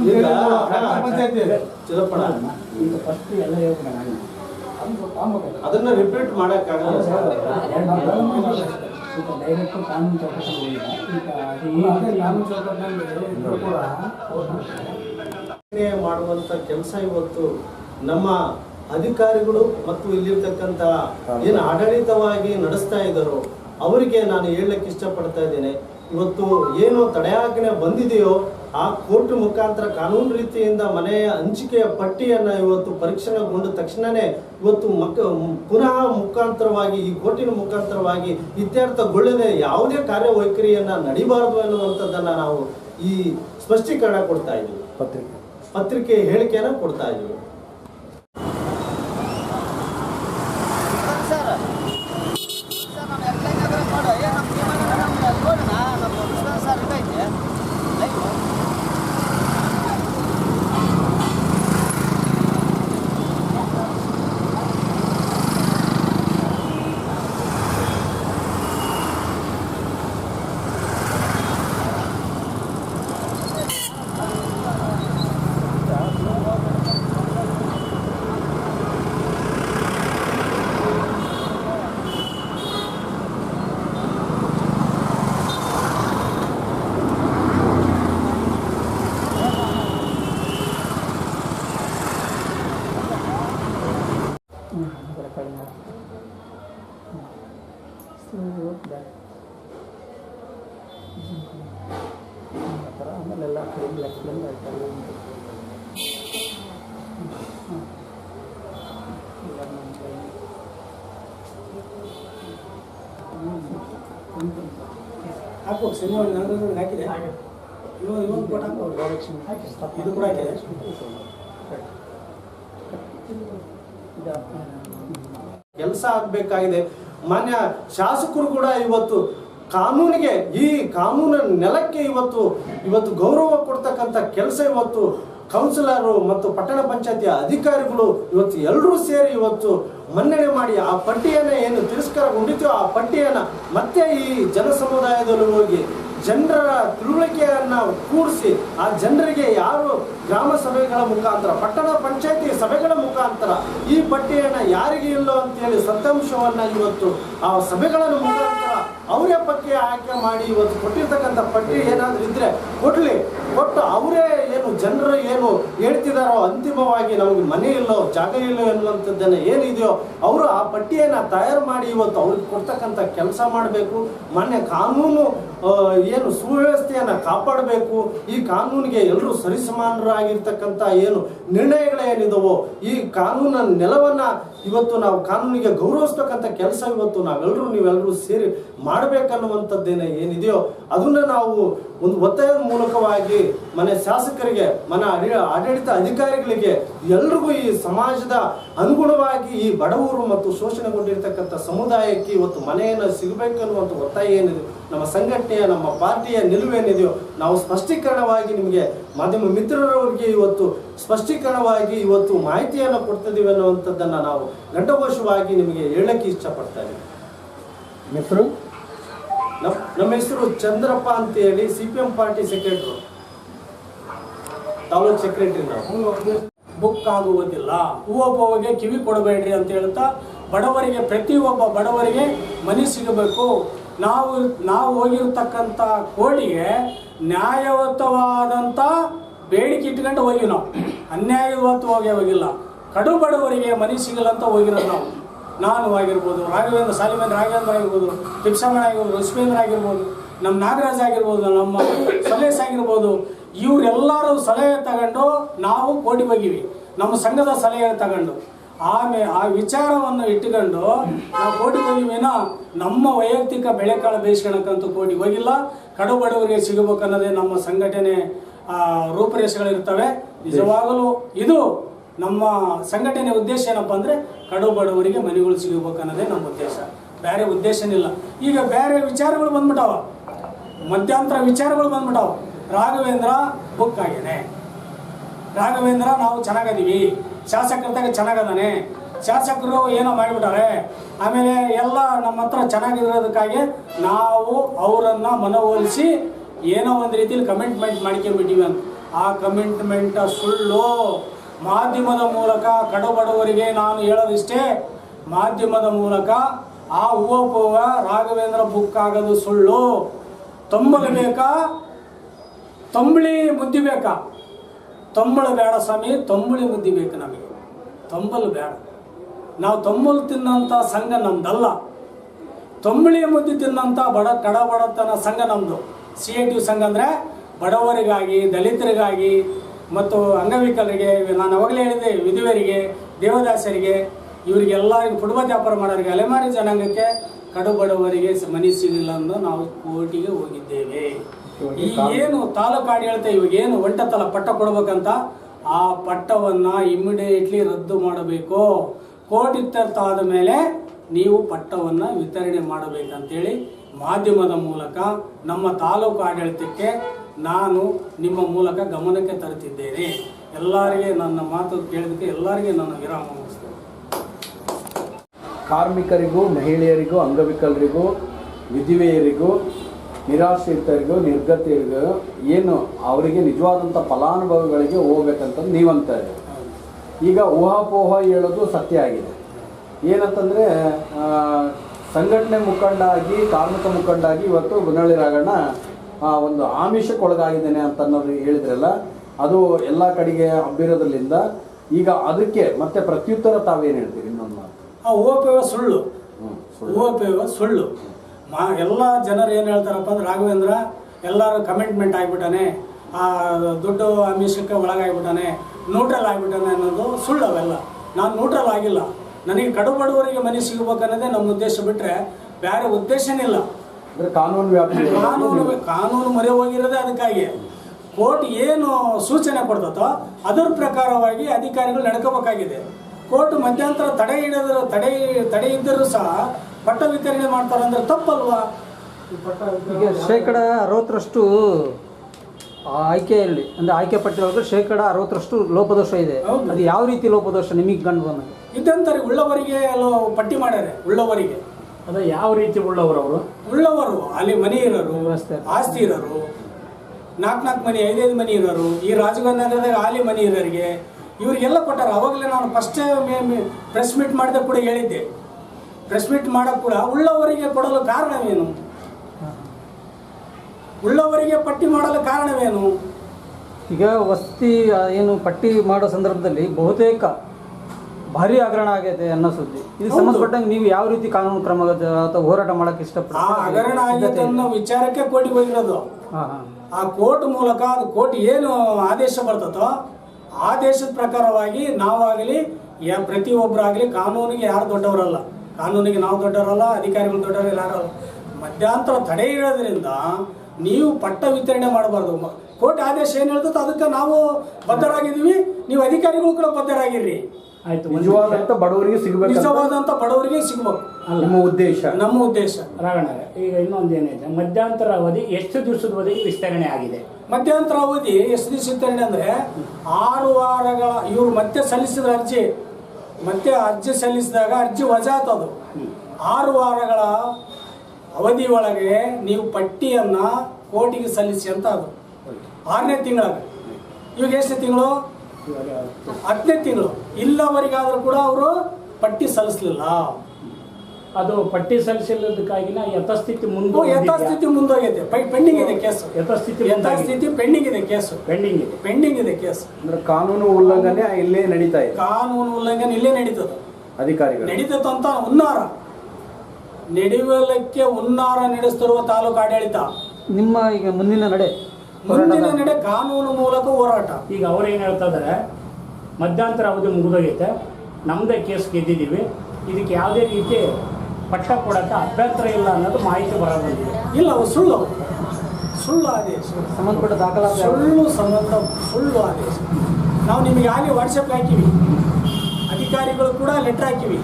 ಕಾನೂನು ಈಗ ಫಸ್ಟ್ ಎಲ್ಲ ಅದನ್ನ ರಿಪೀಟ್ ಮಾಡಕ್ಕಾಗಲ್ಲ. ಡೈರೆಕ್ಟ್ ಕಾನೂನು ಮಾಡುವಂತ ಕೆಲಸ ಇವತ್ತು ನಮ್ಮ ಅಧಿಕಾರಿಗಳು ಮತ್ತು ಇಲ್ಲಿರ್ತಕ್ಕಂಥ ಏನು ಆಡಳಿತವಾಗಿ ನಡೆಸ್ತಾ ಇದ್ದಾರೋ ಅವರಿಗೆ ನಾನು ಹೇಳಕ್ಕೆ ಇಷ್ಟಪಡ್ತಾ ಇದ್ದೇನೆ. ಇವತ್ತು ಏನು ತಡೆಯಾಜ್ಞೆ ಬಂದಿದೆಯೋ ಆ ಕೋರ್ಟ್ ಮುಖಾಂತರ ಕಾನೂನು ರೀತಿಯಿಂದ ಮನೆಯ ಹಂಚಿಕೆಯ ಪಟ್ಟಿಯನ್ನು ಇವತ್ತು ಪರೀಕ್ಷಣೆಗೊಂಡ ತಕ್ಷಣನೇ ಇವತ್ತು ಮಕ್ಕ ಪುನಃ ಮುಖಾಂತರವಾಗಿ ಈ ಕೋರ್ಟಿನ ಮುಖಾಂತರವಾಗಿ ಇತ್ಯರ್ಥಗೊಳ್ಳದೆ ಯಾವುದೇ ಕಾರ್ಯವೈಖರಿಯನ್ನು ನಡಿಬಾರದು ಅನ್ನುವಂಥದ್ದನ್ನ ನಾವು ಈ ಸ್ಪಷ್ಟೀಕರಣ ಕೊಡ್ತಾ ಇದ್ದೀವಿ. ಪತ್ರಿಕೆ. ಪತ್ರಿಕೆ ಹೇಳಿಕೆಯನ್ನ ಕೊಡ್ತಾ ಇದ್ದೀವಿ. ಆಮೇಲೆಲ್ಲ ಕಡಿಮೆ ಲೆಕ್ಕದಲ್ಲಿ ಆಯ್ತಲ್ಲ ಹಾಕು ಶನಿವಾರ ಹಾಕಿದೆ. ಇವಾಗ ಇವಾಗ ಕೊಟ್ಟು ಹಾಕಿ. ಇದು ಕೂಡ ಹಾಕಿದೆ. ಕೆಲಸ ಆಗಬೇಕಾಗಿದೆ. ಮಾನ್ಯ ಶಾಸಕರು ಕೂಡ ಇವತ್ತು ಕಾನೂನಿಗೆ, ಈ ಕಾನೂನಿನ ನೆಲಕ್ಕೆ ಇವತ್ತು ಇವತ್ತು ಗೌರವ ಕೊಡ್ತಕ್ಕಂಥ ಕೆಲಸ ಇವತ್ತು ಕೌನ್ಸಿಲರು ಮತ್ತು ಪಟ್ಟಣ ಪಂಚಾಯತಿಯ ಅಧಿಕಾರಿಗಳು ಇವತ್ತು ಎಲ್ಲರೂ ಸೇರಿ ಇವತ್ತು ಮನ್ನಣೆ ಮಾಡಿ ಆ ಪಟ್ಟಿಯನ್ನು ಏನು ತಿರಸ್ಕಾರಗೊಂಡಿತೋ ಆ ಪಟ್ಟಿಯನ್ನು ಮತ್ತೆ ಈ ಜನ ಸಮುದಾಯದಲ್ಲಿ ಹೋಗಿ ಜನರ ತಿಳುವಳಿಕೆಯನ್ನ ಕೂಡಿಸಿ ಆ ಜನರಿಗೆ ಯಾರು ಗ್ರಾಮ ಸಭೆಗಳ ಮುಖಾಂತರ, ಪಟ್ಟಣ ಪಂಚಾಯತಿ ಸಭೆಗಳ ಮುಖಾಂತರ ಈ ಪಟ್ಟಿಯನ್ನ ಯಾರಿಗೆ ಇಲ್ಲೋ ಅಂತೇಳಿ ಸತ್ಯಾಂಶವನ್ನ ಇವತ್ತು ಆ ಸಭೆಗಳ ಮುಖಾಂತರ ಅವರೇ ಪಟ್ಟಿ ಆಯ್ಕೆ ಮಾಡಿ ಇವತ್ತು ಕೊಟ್ಟಿರ್ತಕ್ಕಂಥ ಪಟ್ಟಿ ಏನಾದರೂ ಇದ್ರೆ ಕೊಡಲಿ. ಕೊಟ್ಟು ಅವರೇ ಏನು ಜನರು ಏನು ಹೇಳ್ತಿದಾರೋ ಅಂತಿಮವಾಗಿ ನಮಗೆ ಮನೆ ಇಲ್ಲೋ, ಜಾಗ ಇಲ್ಲೋ ಎನ್ನುವಂಥದ್ದನ್ನ ಏನಿದೆಯೋ ಅವರು ಆ ಪಟ್ಟಿಯನ್ನ ತಯಾರು ಮಾಡಿ ಇವತ್ತು ಅವ್ರಿಗೆ ಕೊಡ್ತಕ್ಕಂಥ ಕೆಲಸ ಮಾಡಬೇಕು. ಮೊನ್ನೆ ಕಾನೂನು ಏನು ಸುವ್ಯವಸ್ಥೆಯನ್ನು ಕಾಪಾಡಬೇಕು? ಈ ಕಾನೂನಿಗೆ ಎಲ್ಲರೂ ಸರಿಸಮಾನರಾಗಿರ್ತಕ್ಕಂಥ ಏನು ನಿರ್ಣಯಗಳೇನಿದವೋ, ಈ ಕಾನೂನ ನೆಲವನ್ನು ಇವತ್ತು ನಾವು ಕಾನೂನಿಗೆ ಗೌರವಿಸ್ತಕ್ಕಂಥ ಕೆಲಸ ಇವತ್ತು ನಾವೆಲ್ಲರೂ ನೀವೆಲ್ಲರೂ ಸೇರಿ ಮಾಡಬೇಕನ್ನುವಂಥದ್ದೇನೆ ಏನಿದೆಯೋ, ಅದನ್ನು ನಾವು ಒಂದು ಒತ್ತಾಯದ ಮೂಲಕವಾಗಿ ಮನೆ ಶಾಸಕರಿಗೆ, ಮನೆ ಆಡಿ- ಆಡಳಿತ ಅಧಿಕಾರಿಗಳಿಗೆ ಎಲ್ರಿಗೂ ಈ ಸಮಾಜದ ಅನುಗುಣವಾಗಿ ಈ ಬಡವರು ಮತ್ತು ಶೋಷಣೆಗೊಂಡಿರ್ತಕ್ಕಂಥ ಸಮುದಾಯಕ್ಕೆ ಇವತ್ತು ಮನೆಯನ್ನು ಸಿಗಬೇಕನ್ನುವಂಥ ಒತ್ತಾಯ ಏನಿದೆ? ನಮ್ಮ ಸಂಘಟನೆಯ ನಮ್ಮ ಪಾರ್ಟಿಯ ನಿಲುವೇನಿದೆಯೋ ನಾವು ಸ್ಪಷ್ಟೀಕರಣವಾಗಿ ನಿಮಗೆ ಮಾಧ್ಯಮ ಮಿತ್ರರವರಿಗೆ ಇವತ್ತು ಸ್ಪಷ್ಟೀಕರಣವಾಗಿ ಇವತ್ತು ಮಾಹಿತಿಯನ್ನು ಕೊಡ್ತಿದ್ದೀವಿ ಅನ್ನುವಂಥದ್ದನ್ನು ನಾವು ಘಟಘೋಷವಾಗಿ ನಿಮಗೆ ಹೇಳಕ್ಕೆ ಇಷ್ಟಪಡ್ತಾ ಇದ್ದೀವಿ ಹೆಸರು ನಮ್ಮ ನಮ್ಮ ಹೆಸರು ಚಂದ್ರಪ್ಪ ಅಂತ ಹೇಳಿ C P M party secretary. Taluk secretary ನಾವು. ಬುಕ್ ಆಗುವುದಿಲ್ಲ. ಹೂವೊಬ್ಬವಿಗೆ ಕಿವಿ ಕೊಡಬೇಡ್ರಿ ಅಂತ ಹೇಳ್ತಾ ಬಡವರಿಗೆ ಪ್ರತಿಯೊಬ್ಬ ಬಡವರಿಗೆ ಮನೆ ಸಿಗಬೇಕು. ನಾವು ನಾವು ಹೋಗಿರ್ತಕ್ಕಂಥ ಕೋಳಿಗೆ ನ್ಯಾಯಯುತವಾದಂಥ ಬೇಡಿಕೆ ಇಟ್ಕೊಂಡು ಹೋಗಿ ನಾವು. ಅನ್ಯಾಯಯುತವಾಗಿ ಹೋಗಿಲ್ಲ. ಕಡು ಬಡವರಿಗೆ ಮನೆ ಸಿಗಲ್ಲ ಅಂತ ಹೋಗಿರೋದು ನಾವು. ನಾನು ಆಗಿರ್ಬೋದು, ರಾಘವೇಂದ್ರ ಸಾಲಿಮೇಂದ್ರ ರಾಘವೇಂದ್ರ ಆಗಿರ್ಬೋದು ತಿಪ್ಸಮ್ಮನ ಆಗಿರ್ಬೋದು, ಲಕ್ಷ್ಮೇಂದ್ರ ಆಗಿರ್ಬೋದು, ನಮ್ಮ ನಾಗರಾಜ್ ಆಗಿರ್ಬೋದು, ನಮ್ಮ ಸಲೇಶ್ ಆಗಿರ್ಬೋದು, ಇವರೆಲ್ಲರೂ ಸಲಹೆ ತಗೊಂಡು ನಾವು ಕೋಟಿ ಹೋಗಿವಿ. ನಮ್ಮ ಸಂಘದ ಸಲಹೆ ತಗೊಂಡು. ಆಮೇಲೆ ಆ ವಿಚಾರವನ್ನು ಇಟ್ಟುಕೊಂಡು ನಾವು ಕೋಟಿ ಹೋಗಿವೇನ ನಮ್ಮ ವೈಯಕ್ತಿಕ ಬೆಳೆಕಾಳು ಬೇಯಿಸ್ಕೊಳಕ್ಕಂತೂ ಕೋಟಿ ಹೋಗಿಲ್ಲ. ಕಡು ಬಡವರಿಗೆ ಸಿಗಬೇಕು ಅನ್ನೋದೇ ನಮ್ಮ ಸಂಘಟನೆ ರೂಪರೇಷೆಗಳಿರ್ತವೆ ನಿಜವಾಗಲೂ ಇದು ನಮ್ಮ ಸಂಘಟನೆ ಉದ್ದೇಶ ಏನಪ್ಪ ಅಂದರೆ ಕಡು ಬಡವರಿಗೆ ಮನೆಗಳು ಸಿಗಬೇಕು ಅನ್ನೋದೇ ನಮ್ಮ ಉದ್ದೇಶ. ಬೇರೆ ಉದ್ದೇಶನಿಲ್ಲ. ಈಗ ಬೇರೆ ವಿಚಾರಗಳು ಬಂದ್ಬಿಟ್ಟಾವ. ಮಧ್ಯಂತರ ವಿಚಾರಗಳು ಬಂದ್ಬಿಟ್ಟಾವ. ರಾಘವೇಂದ್ರ ಬುಕ್ ಆಗಿದೆ ರಾಘವೇಂದ್ರ ನಾವು ಚೆನ್ನಾಗದೀವಿ ಶಾಸಕರದಾಗ ಚೆನ್ನಾಗದಾನೆ. ಶಾಸಕರು ಏನೋ ಮಾಡಿಬಿಟ್ಟಾರೆ. ಆಮೇಲೆ ಎಲ್ಲ ನಮ್ಮ ಹತ್ರ ಚೆನ್ನಾಗಿರೋದಕ್ಕಾಗಿ ನಾವು ಅವರನ್ನು ಮನವೊಲಿಸಿ ಏನೋ ಒಂದು ರೀತಿಯಲ್ಲಿ ಕಮಿಟ್ಮೆಂಟ್ ಮಾಡ್ಕೊಂಡ್ಬಿಟ್ಟಿವಿ ಅಂತ. ಆ ಕಮಿಟ್ಮೆಂಟ್ ಸುಳ್ಳು ಮಾಧ್ಯಮದ ಮೂಲಕ ಕಡುಬಡವರಿಗೆ ನಾನು ಹೇಳೋದಿಷ್ಟೇ. ಮಾಧ್ಯಮದ ಮೂಲಕ ಆ ಹೂವಪೂವ ರಾಘವೇಂದ್ರ ಬುಕ್ ಆಗೋದು ಸುಳ್ಳು. ತಂಬಲು ಬೇಕಾ? ತಂಬಳಿ ಬುದ್ಧಿ ಬೇಕಾ? ತಂಬಳು ಬೇಡ ಸ್ವಾಮಿ, ತಂಬಳಿ ಬುದ್ಧಿ ಬೇಕು ನಮಗೆ. ತಂಬಲು ಬೇಡ. ನಾವು ತಂಬಲು ತಿನ್ನೋಂಥ ಸಂಘ ನಮ್ದಲ್ಲ. ತಂಬಳಿ ಮುದ್ದೆ ತಿನ್ನಂಥ ಬಡ ಕಡ ಬಡತನ ಸಂಘ ನಮ್ಮದು ಸಿ ಎ ಟಿ ಸಂಘ ಅಂದರೆ ಬಡವರಿಗಾಗಿ, ದಲಿತರಿಗಾಗಿ ಮತ್ತು ಅಂಗವಿಕಲರಿಗೆ, ನಾನು ಅವಾಗಲೇ ಹೇಳಿದೆ ವಿಧವೆಯರಿಗೆ ದೇವದಾಸರಿಗೆ, ಇವರಿಗೆಲ್ಲರಿಗೂ ಫುಟ್ಬಾಲ್ ವ್ಯಾಪಾರ ಮಾಡೋರಿಗೆ, ಅಲೆಮಾರಿ ಜನಾಂಗಕ್ಕೆ ಕಡು ಬಡವರಿಗೆ ಮನೆ ಸಿಗಲಿಲ್ಲ ಅಂದು ನಾವು ಕೋರ್ಟಿಗೆ ಹೋಗಿದ್ದೇವೆ. ಈ ಏನು ತಾಲೂಕು ಆಡಳಿತ ಇವಾಗ ಏನು ಒಂಟತಲ ಪಟ್ಟ ಕೊಡ್ಬೇಕಂತ ಆ ಪಟ್ಟವನ್ನು ಇಮಿಡಿಯೇಟ್ಲಿ ರದ್ದು ಮಾಡಬೇಕು. ಕೋರ್ಟ್ ಇತ್ಯರ್ಥ ಆದ ಮೇಲೆ ನೀವು ಪಟ್ಟವನ್ನು ವಿತರಣೆ ಮಾಡಬೇಕಂತೇಳಿ ಮಾಧ್ಯಮದ ಮೂಲಕ ನಮ್ಮ ತಾಲೂಕು ಆಡಳಿತಕ್ಕೆ ನಾನು ನಿಮ್ಮ ಮೂಲಕ ಗಮನಕ್ಕೆ ತರುತ್ತಿದ್ದೇನೆ. ಎಲ್ಲರಿಗೆ ನನ್ನ ಮಾತು ಕೇಳಿದಕ್ಕೆ ಎಲ್ಲರಿಗೆ ನಾನು ವಿರಾಮ ಮುಗಿಸ್ತೇನೆ. ಕಾರ್ಮಿಕರಿಗೂ ಮಹಿಳೆಯರಿಗೂ ಅಂಗವಿಕಲರಿಗೂ ವಿಧವೆಯರಿಗೂ ನಿರಾಶ್ರಿತರಿಗೂ ನಿರ್ಗತಿಯರಿಗೂ ಏನು ಅವರಿಗೆ ನಿಜವಾದಂಥ ಫಲಾನುಭವಿಗಳಿಗೆ ಹೋಗ್ಬೇಕಂತ ನೀವಂತ ಇದ್ದೀರಿ. ಈಗ ಊಹಾಪೋಹ ಹೇಳೋದು ಸತ್ಯ ಆಗಿದೆ. ಏನಂತಂದರೆ ಸಂಘಟನೆ ಮುಖಂಡ ಆಗಿ ಕಾರ್ಮಿಕ ಮುಖಂಡ ಆಗಿ ಇವತ್ತು ಗುನಳ್ಳಿ ರಾಗಣ್ಣ ಆ, ಒಂದು ಆಮಿಷಕ್ಕೊಳಗಾಗಿದ್ದೇನೆ ಅಂತ ಅನ್ನೋದು ಹೇಳಿದ್ರಲ್ಲ ಅದು ಎಲ್ಲ ಕಡೆಗೆ ಹಬ್ಬಿರೋದ್ರಿಂದ ಈಗ ಅದಕ್ಕೆ ಮತ್ತೆ ಪ್ರತ್ಯುತ್ತರ ತಾವೇನು ಹೇಳ್ತೀರಿ ಇನ್ನೊಂದು ಮಾತು? ಆ ಓಪೇವ ಸುಳ್ಳು. ಹ್ಮ್, ಸುಳ್ಳು. ಮಾ ಎಲ್ಲ ಜನರು ಏನು ಹೇಳ್ತಾರಪ್ಪ ಅಂದ್ರೆ ರಾಘವೇಂದ್ರ ಎಲ್ಲರೂ ಕಮಿಟ್ಮೆಂಟ್ ಆಗಿಬಿಟ್ಟಾನೆ. ಆ ದುಡ್ಡು ಅಮಿಷಕ್ಕೆ ಒಳಗಾಗ್ಬಿಟ್ಟಾನೆ. ನ್ಯೂಟ್ರಲ್ ಆಗಿಬಿಟ್ಟಾನೆ ಅನ್ನೋದು ಸುಳ್ಳು ಅವೆಲ್ಲ. ನಾನು ನ್ಯೂಟ್ರಲ್ ಆಗಿಲ್ಲ. ನನಗೆ ಕಡು ಬಡವರಿಗೆ ಮನೆ ಸಿಗಬೇಕನ್ನೋದೇ ನಮ್ಮ ಉದ್ದೇಶ ಬಿಟ್ಟರೆ ಬೇರೆ ಉದ್ದೇಶನೇ ಇಲ್ಲ. ಕಾನೂನು ವ್ಯಾಪ್ತಿ ಕಾನೂನು ಕಾನೂನು ಮೊರೆ ಹೋಗಿರೋದೇ ಅದಕ್ಕಾಗಿ. ಕೋರ್ಟ್ ಏನು ಸೂಚನೆ ಕೊಡ್ತತೋ ಅದರ ಪ್ರಕಾರವಾಗಿ ಅಧಿಕಾರಿಗಳು ನಡ್ಕೋಬೇಕಾಗಿದೆ. ಕೋರ್ಟ್ ಮಧ್ಯಂತರ ತಡೆ ಹಿಡಿದ್ರು ತಡೆ ತಡೆ ಇದ್ದರೂ ಸಹ ಪಟ್ಟ ವಿತರಣೆ ಮಾಡ್ತಾರೆ ಅಂದ್ರೆ ತಪ್ಪಲ್ವಾ? ಈಗ ಶೇಕಡ ಅರವತ್ತರಷ್ಟು ಆ ಆಯ್ಕೆಯಲ್ಲಿ ಅಂದರೆ ಆಯ್ಕೆ ಪಟ್ಟಿಯೊಳಗೆ ಶೇಕಡ ಅರವತ್ತರಷ್ಟು ಲೋಪದೋಷ ಇದೆ. ಹೌದು. ಅದು ಯಾವ ರೀತಿ ಲೋಪದೋಷ ನಿಮಗೆ ಕಂಡು ಬಂದಾಗ ಇದ್ದಂತಾರೆ ಉಳ್ಳವರಿಗೆ ಪಟ್ಟಿ ಮಾಡ್ಯಾರೆ ಉಳ್ಳವರಿಗೆ. ಅದ ಯಾವ ರೀತಿ ಉಳ್ಳವರು ಅವರು? ಉಳ್ಳವರು ಅಲ್ಲಿ ಮನೆ ಇರೋರು ವ್ಯವಸ್ಥೆ. ಆಸ್ತಿ ಇರೋರು ನಾಲ್ಕು ನಾಲ್ಕು ಮನೆ ಐದೈದು ಮನೆ ಇರೋರು ಈ ರಾಜಗಂಧ ನಗರದಾಗ ಆಲಿ ಮನೆ ಇರೋರಿಗೆ ಇವರಿಗೆಲ್ಲ ಕೊಟ್ಟಾರ. ಅವಾಗಲೇ ನಾನು ಫಸ್ಟ್ ಪ್ರೆಸ್ ಮೀಟ್ ಮಾಡಿದ ಕೂಡ ಹೇಳಿದ್ದೆ. ಪ್ರೆಸ್ ಮೀಟ್ ಮಾಡಕ್ಕೆ ಕೂಡ ಉಳ್ಳವರಿಗೆ ಕೊಡಲು ಕಾರಣವೇನು? ಉಳ್ಳವರಿಗೆ ಪಟ್ಟಿ ಮಾಡಲು ಕಾರಣವೇನು? ಈಗ ವಸ್ತಿ ಏನು ಪಟ್ಟಿ ಮಾಡೋ ಸಂದರ್ಭದಲ್ಲಿ ಬಹುತೇಕ ಭಾರಿ ಹಗರಣ ಆಗೈತೆ ಅನ್ನೋ ಸುದ್ದಿ. ಇದು. ಸಂಬಂಧಪಟ್ಟಂಗೆ ನೀವು ಯಾವ ರೀತಿ ಕಾನೂನು ಕ್ರಮ ಅಥವಾ ಹೋರಾಟ ಮಾಡಕ್ಕೆ ಆ ಇಷ್ಟಪಡ್ತೀರಿ ಹಗರಣ ಆಗೈತೆ ಅನ್ನೋ ವಿಚಾರಕ್ಕೆ ಕೋರ್ಟಿಗೆ ಹೋಗಿರೋದು. ಆ ಕೋರ್ಟ್ ಮೂಲಕ ಅದು ಕೋರ್ಟ್ ಏನು ಆದೇಶ ಬರ್ತದೋ ಆದೇಶದ ಪ್ರಕಾರವಾಗಿ ನಾವಾಗಲಿ ಯಾ ಪ್ರತಿಯೊಬ್ಬರಾಗಲಿ ಕಾನೂನಿಗೆ ಯಾರು ದೊಡ್ಡವರಲ್ಲ. ಕಾನೂನಿಗೆ ನಾವು ದೊಡ್ಡವರಲ್ಲ ಅಧಿಕಾರಿಗಳು ದೊಡ್ಡವರಲ್ಲ ಯಾರಲ್ಲ ಮಧ್ಯಂತರ ತಡೆ ಇರೋದ್ರಿಂದ ನೀವು ಪಟ್ಟ ವಿತರಣೆ ಮಾಡಬಾರ್ದು. ಕೋರ್ಟ್ ಆದೇಶ ಏನು ಹೇಳ್ತದೆ ಅದಕ್ಕೆ ನಾವು ಬದ್ಧರಾಗಿದ್ದೀವಿ. ನೀವು ಅಧಿಕಾರಿಗಳು ಕೂಡ ಬದ್ಧರಾಗಿರ್ರಿ. ಆಯ್ತು ನಿಜವಾದಂತ ಬಡವರಿಗೆ ಸಿಗಬೇಕು? ನಿಜವಾದಂತ ಬಡವರಿಗೆ ಸಿಗ್ಬೇಕು. ನಮ್ಮ ನಿಮ್ಮ ಉದ್ದೇಶ? ನಮ್ಮ ಉದ್ದೇಶ. ರಾಘಣ್ಣರೇ ಈಗ ಇನ್ನೊಂದು ಏನಿದೆ ಮಧ್ಯಂತರ ಅವಧಿ ಎಷ್ಟು ದಿವಸದವರೆಗೆ ವಿಸ್ತರಣೆ ಆಗಿದೆ? ಮಧ್ಯಂತರ ಅವಧಿ ಎಷ್ಟು ದಿವಸ ವಿಸ್ತರಣೆ ಅಂದ್ರೆ ಆರು ವಾರಗಳ ಇವರು ಮತ್ತೆ ಸಲ್ಲಿಸಿದ ಅರ್ಜಿ. ಮತ್ತೆ ಅರ್ಜಿ ಸಲ್ಲಿಸಿದಾಗ ಅರ್ಜಿ ವಜಾತದು ಆರು ವಾರಗಳ ಅವಧಿ ಒಳಗೆ ನೀವು ಪಟ್ಟಿಯನ್ನು ಕೋರ್ಟಿಗೆ ಸಲ್ಲಿಸಿ ಅಂತ ಅದು. ಆರನೇ ತಿಂಗಳ ಇವಾಗ ಎಷ್ಟು ತಿಂಗಳು? ಹತ್ತನೇ ತಿಂಗಳು. ಇಲ್ಲವರೆಗಾದರೂ ಕೂಡ ಅವರು ಪಟ್ಟಿ ಸಲ್ಲಿಸಲಿಲ್ಲ. ಅದು ಪಟ್ಟಿ ಸಲ್ಲಿಸಿಲ್ಲದಕ್ಕಾಗಿನ ಯಥಾಸ್ಥಿತಿ ಮುಂದೆ ಯಥಾಸ್ಥಿತಿ ಮುಂದೋಗೈತೆ ಪೆಂಡಿಂಗ್ ಇದೆ ಕೇಸು. ಯಥಾಸ್ಥಿತಿ ಯಥಾಸ್ಥಿತಿ ಪೆಂಡಿಂಗ್ ಇದೆ ಕೇಸು. ಪೆಂಡಿಂಗ್ ಇದೆ. ಪೆಂಡಿಂಗ್ ಇದೆ ಕೇಸು. ಅಂದ್ರೆ ಕಾನೂನು ಉಲ್ಲಂಘನೆ ಇಲ್ಲೇ ನಡೀತಾ ಇದೆ. ಕಾನೂನು ಉಲ್ಲಂಘನೆ ಇಲ್ಲೇ ನಡೀತದ. ಅಧಿಕಾರಿಗಳು. ನಡೀತದಂತ ಹುನ್ನಾರ. ನಡೆಯಲಿಕ್ಕೆ ಹುನ್ನಾರ ನಡೆಸ್ತಿರುವ ತಾಲೂಕು ಆಡಳಿತ. ನಿಮ್ಮ ಈಗ ಮುಂದಿನ ನಡೆ ಮುಂದಿನ ನಡೆ ಕಾನೂನು ಮೂಲಕ ಹೋರಾಟ. ಈಗ ಅವ್ರು ಏನು ಹೇಳ್ತಾ ಇದ್ದಾರೆ ಮಧ್ಯಂತರ ಅವಧಿ ಮುಗಿದೋಗೈತೆ. ನಮ್ಮದೇ ಕೇಸ್ ಗೆದ್ದಿದ್ದೀವಿ. ಇದಕ್ಕೆ ಯಾವುದೇ ರೀತಿ ಪಟ್ಟ ಕೊಡೋಕ್ಕೆ ಅಭ್ಯಂತರ ಇಲ್ಲ ಅನ್ನೋದು ಮಾಹಿತಿ ಹೊರ ಇಲ್ಲ ಅವು ಸುಳ್ಳು. ಸುಳ್ಳು ಆದೇಶ ಸಂಬಂಧಪಟ್ಟ ದಾಖಲಾ? ಸುಳ್ಳು ಸಂಬಂಧ ಸುಳ್ಳು ಆದೇಶ ನಾವು ನಿಮಗೆ ಆಗಲಿ ವಾಟ್ಸಪ್ ಹಾಕಿವಿ. ಅಧಿಕಾರಿಗಳು ಕೂಡ ಲೆಟ್ರ್ ಹಾಕಿವಿ.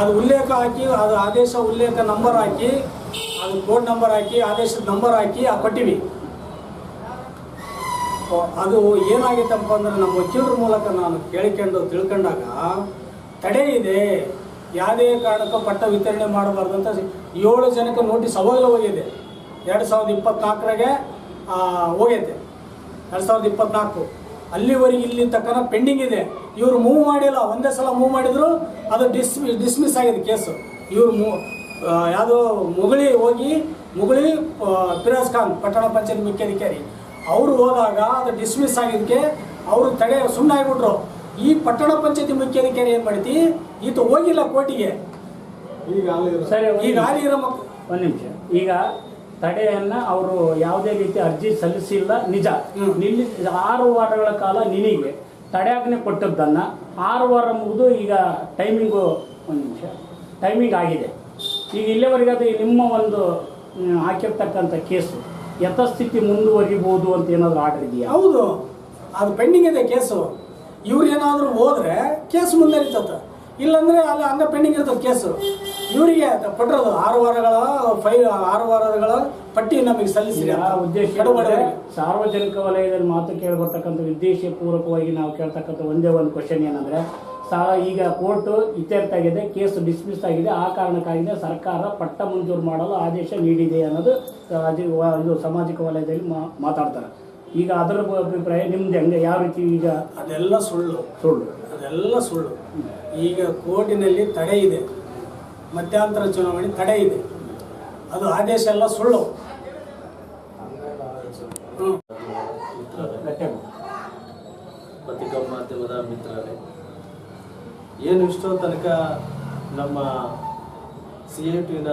ಅದು ಉಲ್ಲೇಖ ಹಾಕಿ ಅದು ಆದೇಶ ಉಲ್ಲೇಖ ನಂಬರ್ ಹಾಕಿ ಅದು ಕೋಡ್ ನಂಬರ್ ಹಾಕಿ ಆದೇಶದ ನಂಬರ್ ಹಾಕಿ ಆ ಕೊಟ್ಟಿವಿ. ಅದು ಏನಾಗಿತ್ತಪ್ಪ ಅಂದ್ರೆ ನಮ್ಮ ವಕೀಲರ ಮೂಲಕ ನಾನು ಕೇಳಿಕೊಂಡು ತಿಳ್ಕೊಂಡಾಗ ತಡೆ ಇದೆ. ಯಾವುದೇ ಕಾರಣಕ್ಕೂ ಪಟ್ಟ ವಿತರಣೆ ಮಾಡಬಾರ್ದು ಅಂತ ಏಳು ಜನಕ್ಕೆ ನೋಟಿಸ್ ಅವಾಗಲೇ ಹೋಗಿದೆ. ಎರಡು ಸಾವಿರದ ಇಪ್ಪತ್ನಾಲ್ಕರಾಗೆ ಹೋಗೈತೆ. ಎರಡು ಸಾವಿರದ ಇಪ್ಪತ್ನಾಲ್ಕು. ಅಲ್ಲಿವರೆಗೆ ಇಲ್ಲಿ ತಕ್ಕನ ಪೆಂಡಿಂಗ್ ಇದೆ. ಇವರು ಮೂವ್ ಮಾಡಿಲ್ಲ. ಒಂದೇ ಸಲ ಮೂವ್ ಮಾಡಿದ್ರು, ಅದು ಡಿಸ್, ಡಿಸ್ಮಿಸ್ ಆಗಿದೆ ಕೇಸು. ಇವರು ಮೂ ಯಾವುದೋ ಮುಗುಳಿ ಹೋಗಿ, ಮುಗುಳಿ ಫಿರೋಜ್ ಖಾನ್, ಪಟ್ಟಣ ಪಂಚಾಯತ್ ಮುಖ್ಯಾಧಿಕಾರಿ. ಅವರು ಹೋದಾಗ ಅದು ಡಿಸ್ಮಿಸ್ ಆಗಿದ್ದಕ್ಕೆ ಅವರು ತಡೆ ಸುಮ್ಮನೆ ಆಗಿಬಿಟ್ರು ಈ ಪಟ್ಟಣ ಪಂಚಾಯತಿ ಮುಖ್ಯಾಧಿಕಾರಿ ಏನ್ ಮಾಡ್ತಿ? ಈತ ಹೋಗಿಲ್ಲ ಕೋರ್ಟಿಗೆ. ಸರಿ ಈಗ. ಹಾಲಿ ಇರೋ ಒಂದು ನಿಮಿಷ. ಈಗ ತಡೆಯನ್ನ ಅವರು ಯಾವುದೇ ರೀತಿ ಅರ್ಜಿ ಸಲ್ಲಿಸಿಲ್ಲ ನಿಜ. ನಿಲ್ಲಿ ಆರು ವಾರಗಳ ಕಾಲ ನಿನಗೆ ತಡೆಯಾಜ್ಞೆ ಕೊಟ್ಟದ್ದನ್ನ ಆರು ವಾರ ಮುಗಿದು ಈಗ ಟೈಮಿಂಗು ಒಂದು ನಿಮಿಷ. ಟೈಮಿಂಗ್ ಆಗಿದೆ. ಈಗ ಇಲ್ಲಿವರೆಗೆ ಅದು ನಿಮ್ಮ ಒಂದು ಹಾಕಿರ್ತಕ್ಕಂಥ ಕೇಸು. ಯಥಸ್ಥಿತಿ ಮುಂದುವರಿಬಹುದು ಅಂತ ಏನಾದರೂ ಆರ್ಡರ್ ಇದೆಯಾ? ಹೌದು. ಅದು ಪೆಂಡಿಂಗ್ ಇದೆ ಕೇಸು. ಇವ್ರು ಏನಾದರೂ ಹೋದ್ರೆ ಕೇಸ್ ಮುಂದುವರಿತದ ಇಲ್ಲಾಂದ್ರೆ ಅಲ್ಲಿ ಹಂಗ ಪೆಂಡಿಂಗ್ ಇರ್ತದೆ ಕೇಸು. ಇವರಿಗೆ ಕೊಟ್ಟಿರೋದು ಆರು ವಾರಗಳ ಫೈಲ್ ಆರು ವಾರಗಳ ಪಟ್ಟಿ ನಮಗೆ ಸಲ್ಲಿಸಿದೆ ಆ ಉದ್ದೇಶ ಸಾರ್ವಜನಿಕ ವಲಯದಲ್ಲಿ ಮಾತು ಕೇಳಿಬರ್ತಕ್ಕಂಥ ಉದ್ದೇಶ ಪೂರ್ವಕವಾಗಿ ನಾವು ಕೇಳ್ತಕ್ಕಂಥ ಒಂದೇ ಒಂದು ಕ್ವಶನ್ ಏನಂದ್ರೆ ಸಾ ಈಗ ಕೋರ್ಟ್ ಇತ್ಯರ್ಥ ಆಗಿದೆ ಕೇಸ್ ಡಿಸ್ಮಿಸ್ ಆಗಿದೆ ಆ ಕಾರಣಕ್ಕಾಗಿ ಸರ್ಕಾರ ಪಟ್ಟ ಮಂಜೂರು ಮಾಡಲು ಆದೇಶ ನೀಡಿದೆ ಅನ್ನೋದು ಅದು ಇದು ಸಾಮಾಜಿಕ ವಲಯದಲ್ಲಿ ಮಾತಾಡ್ತಾರೆ. ಈಗ ಅದರ ಅಭಿಪ್ರಾಯ ನಿಮ್ದು ಹೆಂಗೆ? ಯಾವ ರೀತಿ ಈಗ? ಅದೆಲ್ಲ ಸುಳ್ಳು. ಸುಳ್ಳು. ಅದೆಲ್ಲ ಸುಳ್ಳು. ಈಗ ಕೋರ್ಟಿನಲ್ಲಿ ತಡೆ ಇದೆ. ಮಧ್ಯಂತರ ಚುನಾವಣೆ ತಡೆ ಇದೆ. ಅದು ಆದೇಶ ಎಲ್ಲ ಸುಳ್ಳು. ಪತ್ರಿಕಾ ಮಾಧ್ಯಮದ ಮಿತ್ರರೇ ಏನು ಇಷ್ಟೋ ತನಕ ನಮ್ಮ ಸಿ ಎ ಟಿನ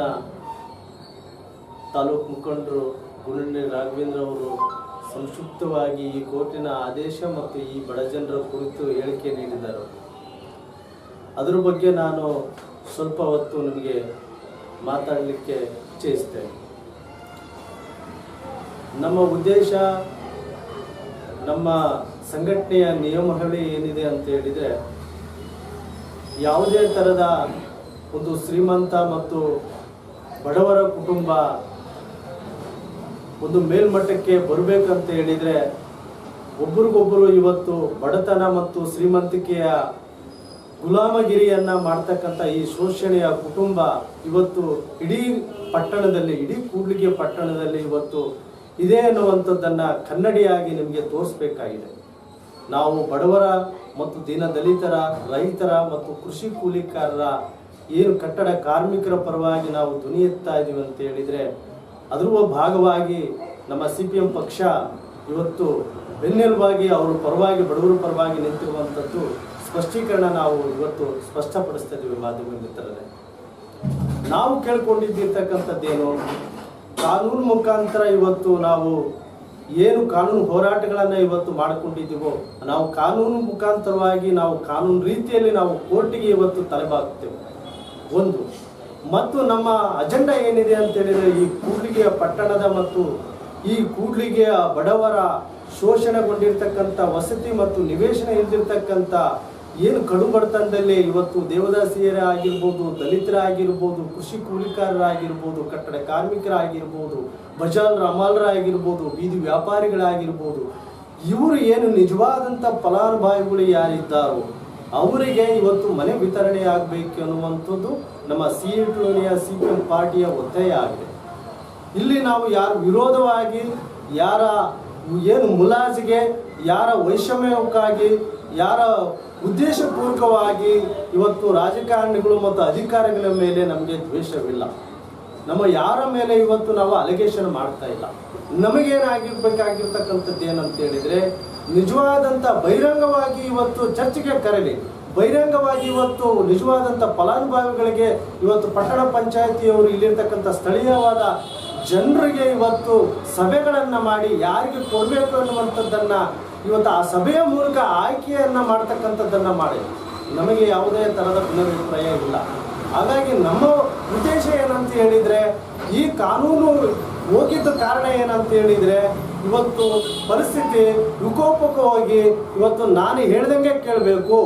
ತಾಲೂಕು ಮುಖಂಡರು ಗುಣಣ್ಣಿ ರಾಘವೇಂದ್ರ ಅವರು ಸಂಕ್ಷಿಪ್ತವಾಗಿ ಈ ಕೋರ್ಟಿನ ಆದೇಶ ಮತ್ತು ಈ ಬಡ ಜನರ ಕುರಿತು ಹೇಳಿಕೆ ನೀಡಿದರು. ಅದರ ಬಗ್ಗೆ ನಾನು ಸ್ವಲ್ಪ ಹೊತ್ತು ನಿಮಗೆ ಮಾತಾಡಲಿಕ್ಕೆ ಇಚ್ಛಿಸ್ತೇನೆ. ನಮ್ಮ ಉದ್ದೇಶ ನಮ್ಮ ಸಂಘಟನೆಯ ನಿಯಮಗಳೇ ಏನಿದೆ ಅಂತ ಹೇಳಿದರೆ, ಯಾವುದೇ ಥರದ ಒಂದು ಶ್ರೀಮಂತ ಮತ್ತು ಬಡವರ ಕುಟುಂಬ ಒಂದು ಮೇಲ್ಮಟ್ಟಕ್ಕೆ ಬರಬೇಕಂತ ಹೇಳಿದರೆ ಒಬ್ರಿಗೊಬ್ಬರು ಇವತ್ತು ಬಡತನ ಮತ್ತು ಶ್ರೀಮಂತಿಕೆಯ ಗುಲಾಮಗಿರಿಯನ್ನು ಮಾಡ್ತಕ್ಕಂಥ ಈ ಶೋಷಣೆಯ ಕುಟುಂಬ ಇವತ್ತು ಇಡೀ ಪಟ್ಟಣದಲ್ಲಿ, ಇಡೀ ಕೂಡ್ಲಿಗೆ ಪಟ್ಟಣದಲ್ಲಿ ಇವತ್ತು ಇದೆ ಅನ್ನುವಂಥದ್ದನ್ನು ಕನ್ನಡಿಯಾಗಿ ನಿಮಗೆ ತೋರಿಸ್ಬೇಕಾಗಿದೆ. ನಾವು ಬಡವರ ಮತ್ತು ದೀನ ದಲಿತರ, ರೈತರ ಮತ್ತು ಕೃಷಿ ಕೂಲಿಕಾರರ ಏನು ಕಟ್ಟಡ ಕಾರ್ಮಿಕರ ಪರವಾಗಿ ನಾವು ಧ್ವನಿ ಎತ್ತಾ ಇದ್ದೀವಿ ಅಂತ ಹೇಳಿದರೆ ಅದರ ಭಾಗವಾಗಿ ನಮ್ಮ ಸಿ ಪಿ ಎಂ ಪಕ್ಷ ಇವತ್ತು ಬೆನ್ನೆಲುಬಾಗಿ ಅವರು ಪರವಾಗಿ, ಬಡವರ ಪರವಾಗಿ ನಿಂತಿರುವಂಥದ್ದು ಸ್ಪಷ್ಟೀಕರಣ ನಾವು ಇವತ್ತು ಸ್ಪಷ್ಟಪಡಿಸ್ತಾ ಇದ್ದೀವಿ ಮಾಧ್ಯಮ ಮಿತ್ರರೇ ನಾವು ಕೇಳ್ಕೊಂಡಿದ್ದಿರ್ತಕ್ಕಂಥದ್ದೇನು? ಕಾನೂನು ಮುಖಾಂತರ ಇವತ್ತು ನಾವು ಏನು ಕಾನೂನು ಹೋರಾಟಗಳನ್ನು ಇವತ್ತು ಮಾಡಿಕೊಂಡಿದ್ದೀವೋ, ನಾವು ಕಾನೂನು ಮುಖಾಂತರವಾಗಿ ನಾವು ಕಾನೂನು ರೀತಿಯಲ್ಲಿ ನಾವು ಕೋರ್ಟಿಗೆ ಇವತ್ತು ತಲೆಬಾಗುತ್ತೇವೆ ಒಂದು ಮತ್ತು ನಮ್ಮ ಅಜೆಂಡಾ ಏನಿದೆ ಅಂತ ಹೇಳಿದ್ರೆ ಈ ಕೂಡ್ಲಿಗೆಯ ಪಟ್ಟಣದ ಮತ್ತು ಈ ಕೂಡ್ಲಿಗೆಯ ಬಡವರ ಶೋಷಣೆಗೊಂಡಿರ್ತಕ್ಕಂಥ ವಸತಿ ಮತ್ತು ನಿವೇಶನ ಇಲ್ದಿರ್ತಕ್ಕಂಥ ಏನು ಕಡು ಬಡತನದಲ್ಲಿ ಇವತ್ತು ದೇವದಾಸಿಯರೇ ಆಗಿರ್ಬೋದು, ದಲಿತರಾಗಿರ್ಬೋದು, ಕೃಷಿ ಕೂಲಿಕಾರರಾಗಿರ್ಬೋದು, ಕಟ್ಟಡ ಕಾರ್ಮಿಕರಾಗಿರ್ಬೋದು, ಬಜಾರ್ ಅಮಾಲರಾಗಿರ್ಬೋದು ಬೀದಿ ವ್ಯಾಪಾರಿಗಳಾಗಿರ್ಬೋದು, ಇವರು ಏನು ನಿಜವಾದಂಥ ಫಲಾನುಭವಿಗಳು ಯಾರಿದ್ದಾರೋ ಅವರಿಗೆ ಇವತ್ತು ಮನೆ ವಿತರಣೆ ಆಗಬೇಕು ಅನ್ನುವಂಥದ್ದು ನಮ್ಮ ಸಿ ಟೋನಿಯ ಸಿ ಎಂ ಪಾರ್ಟಿಯ ಒತ್ತಾಯ ಆಗಿದೆ ಇಲ್ಲಿ ನಾವು ಯಾರು ವಿರೋಧವಾಗಿ, ಯಾರ ಏನು ಮುಲಾಜಿಗೆ, ಯಾರ ವೈಷಮ್ಯಕ್ಕಾಗಿ, ಯಾರ ಉದ್ದೇಶಪೂರ್ವಕವಾಗಿ ಇವತ್ತು ರಾಜಕಾರಣಿಗಳು ಮತ್ತು ಅಧಿಕಾರಿಗಳ ಮೇಲೆ ನಮಗೆ ದ್ವೇಷವಿಲ್ಲ. ನಮ್ಮ ಯಾರ ಮೇಲೆ ಇವತ್ತು ನಾವು ಅಲಿಗೇಷನ್ ಮಾಡ್ತಾ ಇಲ್ಲ. ನಮಗೇನಾಗಿರ್ಬೇಕಾಗಿರ್ತಕ್ಕಂಥದ್ದು ಏನಂತ ಹೇಳಿದ್ರೆ ನಿಜವಾದಂಥ ಬಹಿರಂಗವಾಗಿ ಇವತ್ತು ಚರ್ಚೆಗೆ ಕರೆಲಿ. ಬಹಿರಂಗವಾಗಿ ಇವತ್ತು ನಿಜವಾದಂಥ ಫಲಾನುಭವಿಗಳಿಗೆ ಇವತ್ತು ಪಟ್ಟಣ ಪಂಚಾಯತಿಯವರು ಇಲ್ಲಿರ್ತಕ್ಕಂಥ ಸ್ಥಳೀಯವಾದ ಜನರಿಗೆ ಇವತ್ತು ಸಭೆಗಳನ್ನು ಮಾಡಿ ಯಾರಿಗೆ ಕೊಡಬೇಕು ಅನ್ನುವಂಥದ್ದನ್ನು ಇವತ್ತು ಆ ಸಭೆಯ ಮೂಲಕ ಆಯ್ಕೆಯನ್ನ ಮಾಡ್ತಕ್ಕಂಥದ್ದನ್ನು ಮಾಡಿ. ನಮಗೆ ಯಾವುದೇ ಥರದ ಭಿನ್ನಾಭಿಪ್ರಾಯ ಇಲ್ಲ. ಹಾಗಾಗಿ ನಮ್ಮ ಉದ್ದೇಶ ಏನಂತ ಹೇಳಿದ್ರೆ, ಈ ಕಾನೂನು ಹೋಗಿದ್ದ ಕಾರಣ ಏನಂತ ಹೇಳಿದ್ರೆ, ಇವತ್ತು ಪರಿಸ್ಥಿತಿ ವಿಕೋಪಕವಾಗಿ ಇವತ್ತು ನಾನು ಹೇಳ್ದಂಗೆ ಕೇಳಬೇಕು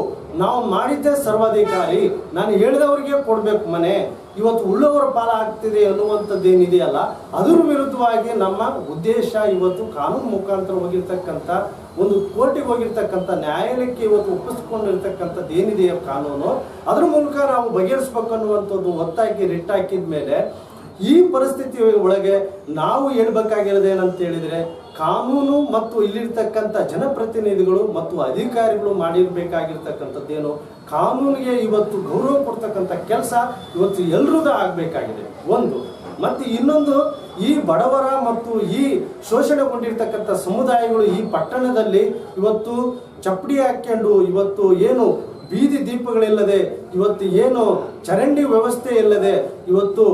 ನಾವು ಮಾಡಿದ್ದೇ ಸರ್ವಾಧಿಕಾರಿ, ನಾನು ಹೇಳಿದವರಿಗೆ ಕೊಡಬೇಕು ಮನೆ. ಇವತ್ತು ಉಳ್ಳವರ ಪಾಲ ಆಗ್ತಿದೆ ಅನ್ನುವಂಥದ್ದು ಏನಿದೆಯಲ್ಲ ಅದ್ರ ವಿರುದ್ಧವಾಗಿ ನಮ್ಮ ಉದ್ದೇಶ ಇವತ್ತು ಕಾನೂನು ಮುಖಾಂತರ ಹೋಗಿರ್ತಕ್ಕಂಥ, ಒಂದು ಕೋರ್ಟಿಗೆ ಹೋಗಿರ್ತಕ್ಕಂಥ ನ್ಯಾಯಾಲಯಕ್ಕೆ ಇವತ್ತು ಒಪ್ಪಿಸ್ಕೊಂಡಿರ್ತಕ್ಕಂಥದ್ದು ಏನಿದೆಯೋ ಕಾನೂನು, ಅದ್ರ ಮೂಲಕ ನಾವು ಬಗೆಹರಿಸ್ಬೇಕು ಅನ್ನುವಂಥದ್ದು ಒತ್ತಾಗಿ ರಿಟ್ ಹಾಕಿದ ಮೇಲೆ ಈ ಪರಿಸ್ಥಿತಿ ಒಳಗೆ ನಾವು ಹೇಳ್ಬೇಕಾಗಿರೋದೇನಂತ ಹೇಳಿದ್ರೆ ಕಾನೂನು ಮತ್ತು ಇಲ್ಲಿರ್ತಕ್ಕಂಥ ಜನಪ್ರತಿನಿಧಿಗಳು ಮತ್ತು ಅಧಿಕಾರಿಗಳು ಮಾಡಿರ್ಬೇಕಾಗಿರ್ತಕ್ಕಂಥದ್ದೇನು, ಕಾನೂನಿಗೆ ಇವತ್ತು ಗೌರವ ಕೊಡ್ತಕ್ಕಂಥ ಕೆಲಸ ಇವತ್ತು ಎಲ್ರದ್ದು ಆಗಬೇಕಾಗಿದೆ. ಒಂದು, ಮತ್ತು ಇನ್ನೊಂದು, ಈ ಬಡವರ ಮತ್ತು ಈ ಶೋಷಣೆಗೊಂಡಿರ್ತಕ್ಕಂಥ ಸಮುದಾಯಗಳು ಈ ಪಟ್ಟಣದಲ್ಲಿ ಇವತ್ತು ಚಪ್ಪಡಿ ಹಾಕ್ಕೊಂಡು ಇವತ್ತು ಏನು ಬೀದಿ ದೀಪಗಳಿಲ್ಲದೆ, ಇವತ್ತು ಏನು ಚರಂಡಿ ವ್ಯವಸ್ಥೆ ಇಲ್ಲದೆ, ಇವತ್ತು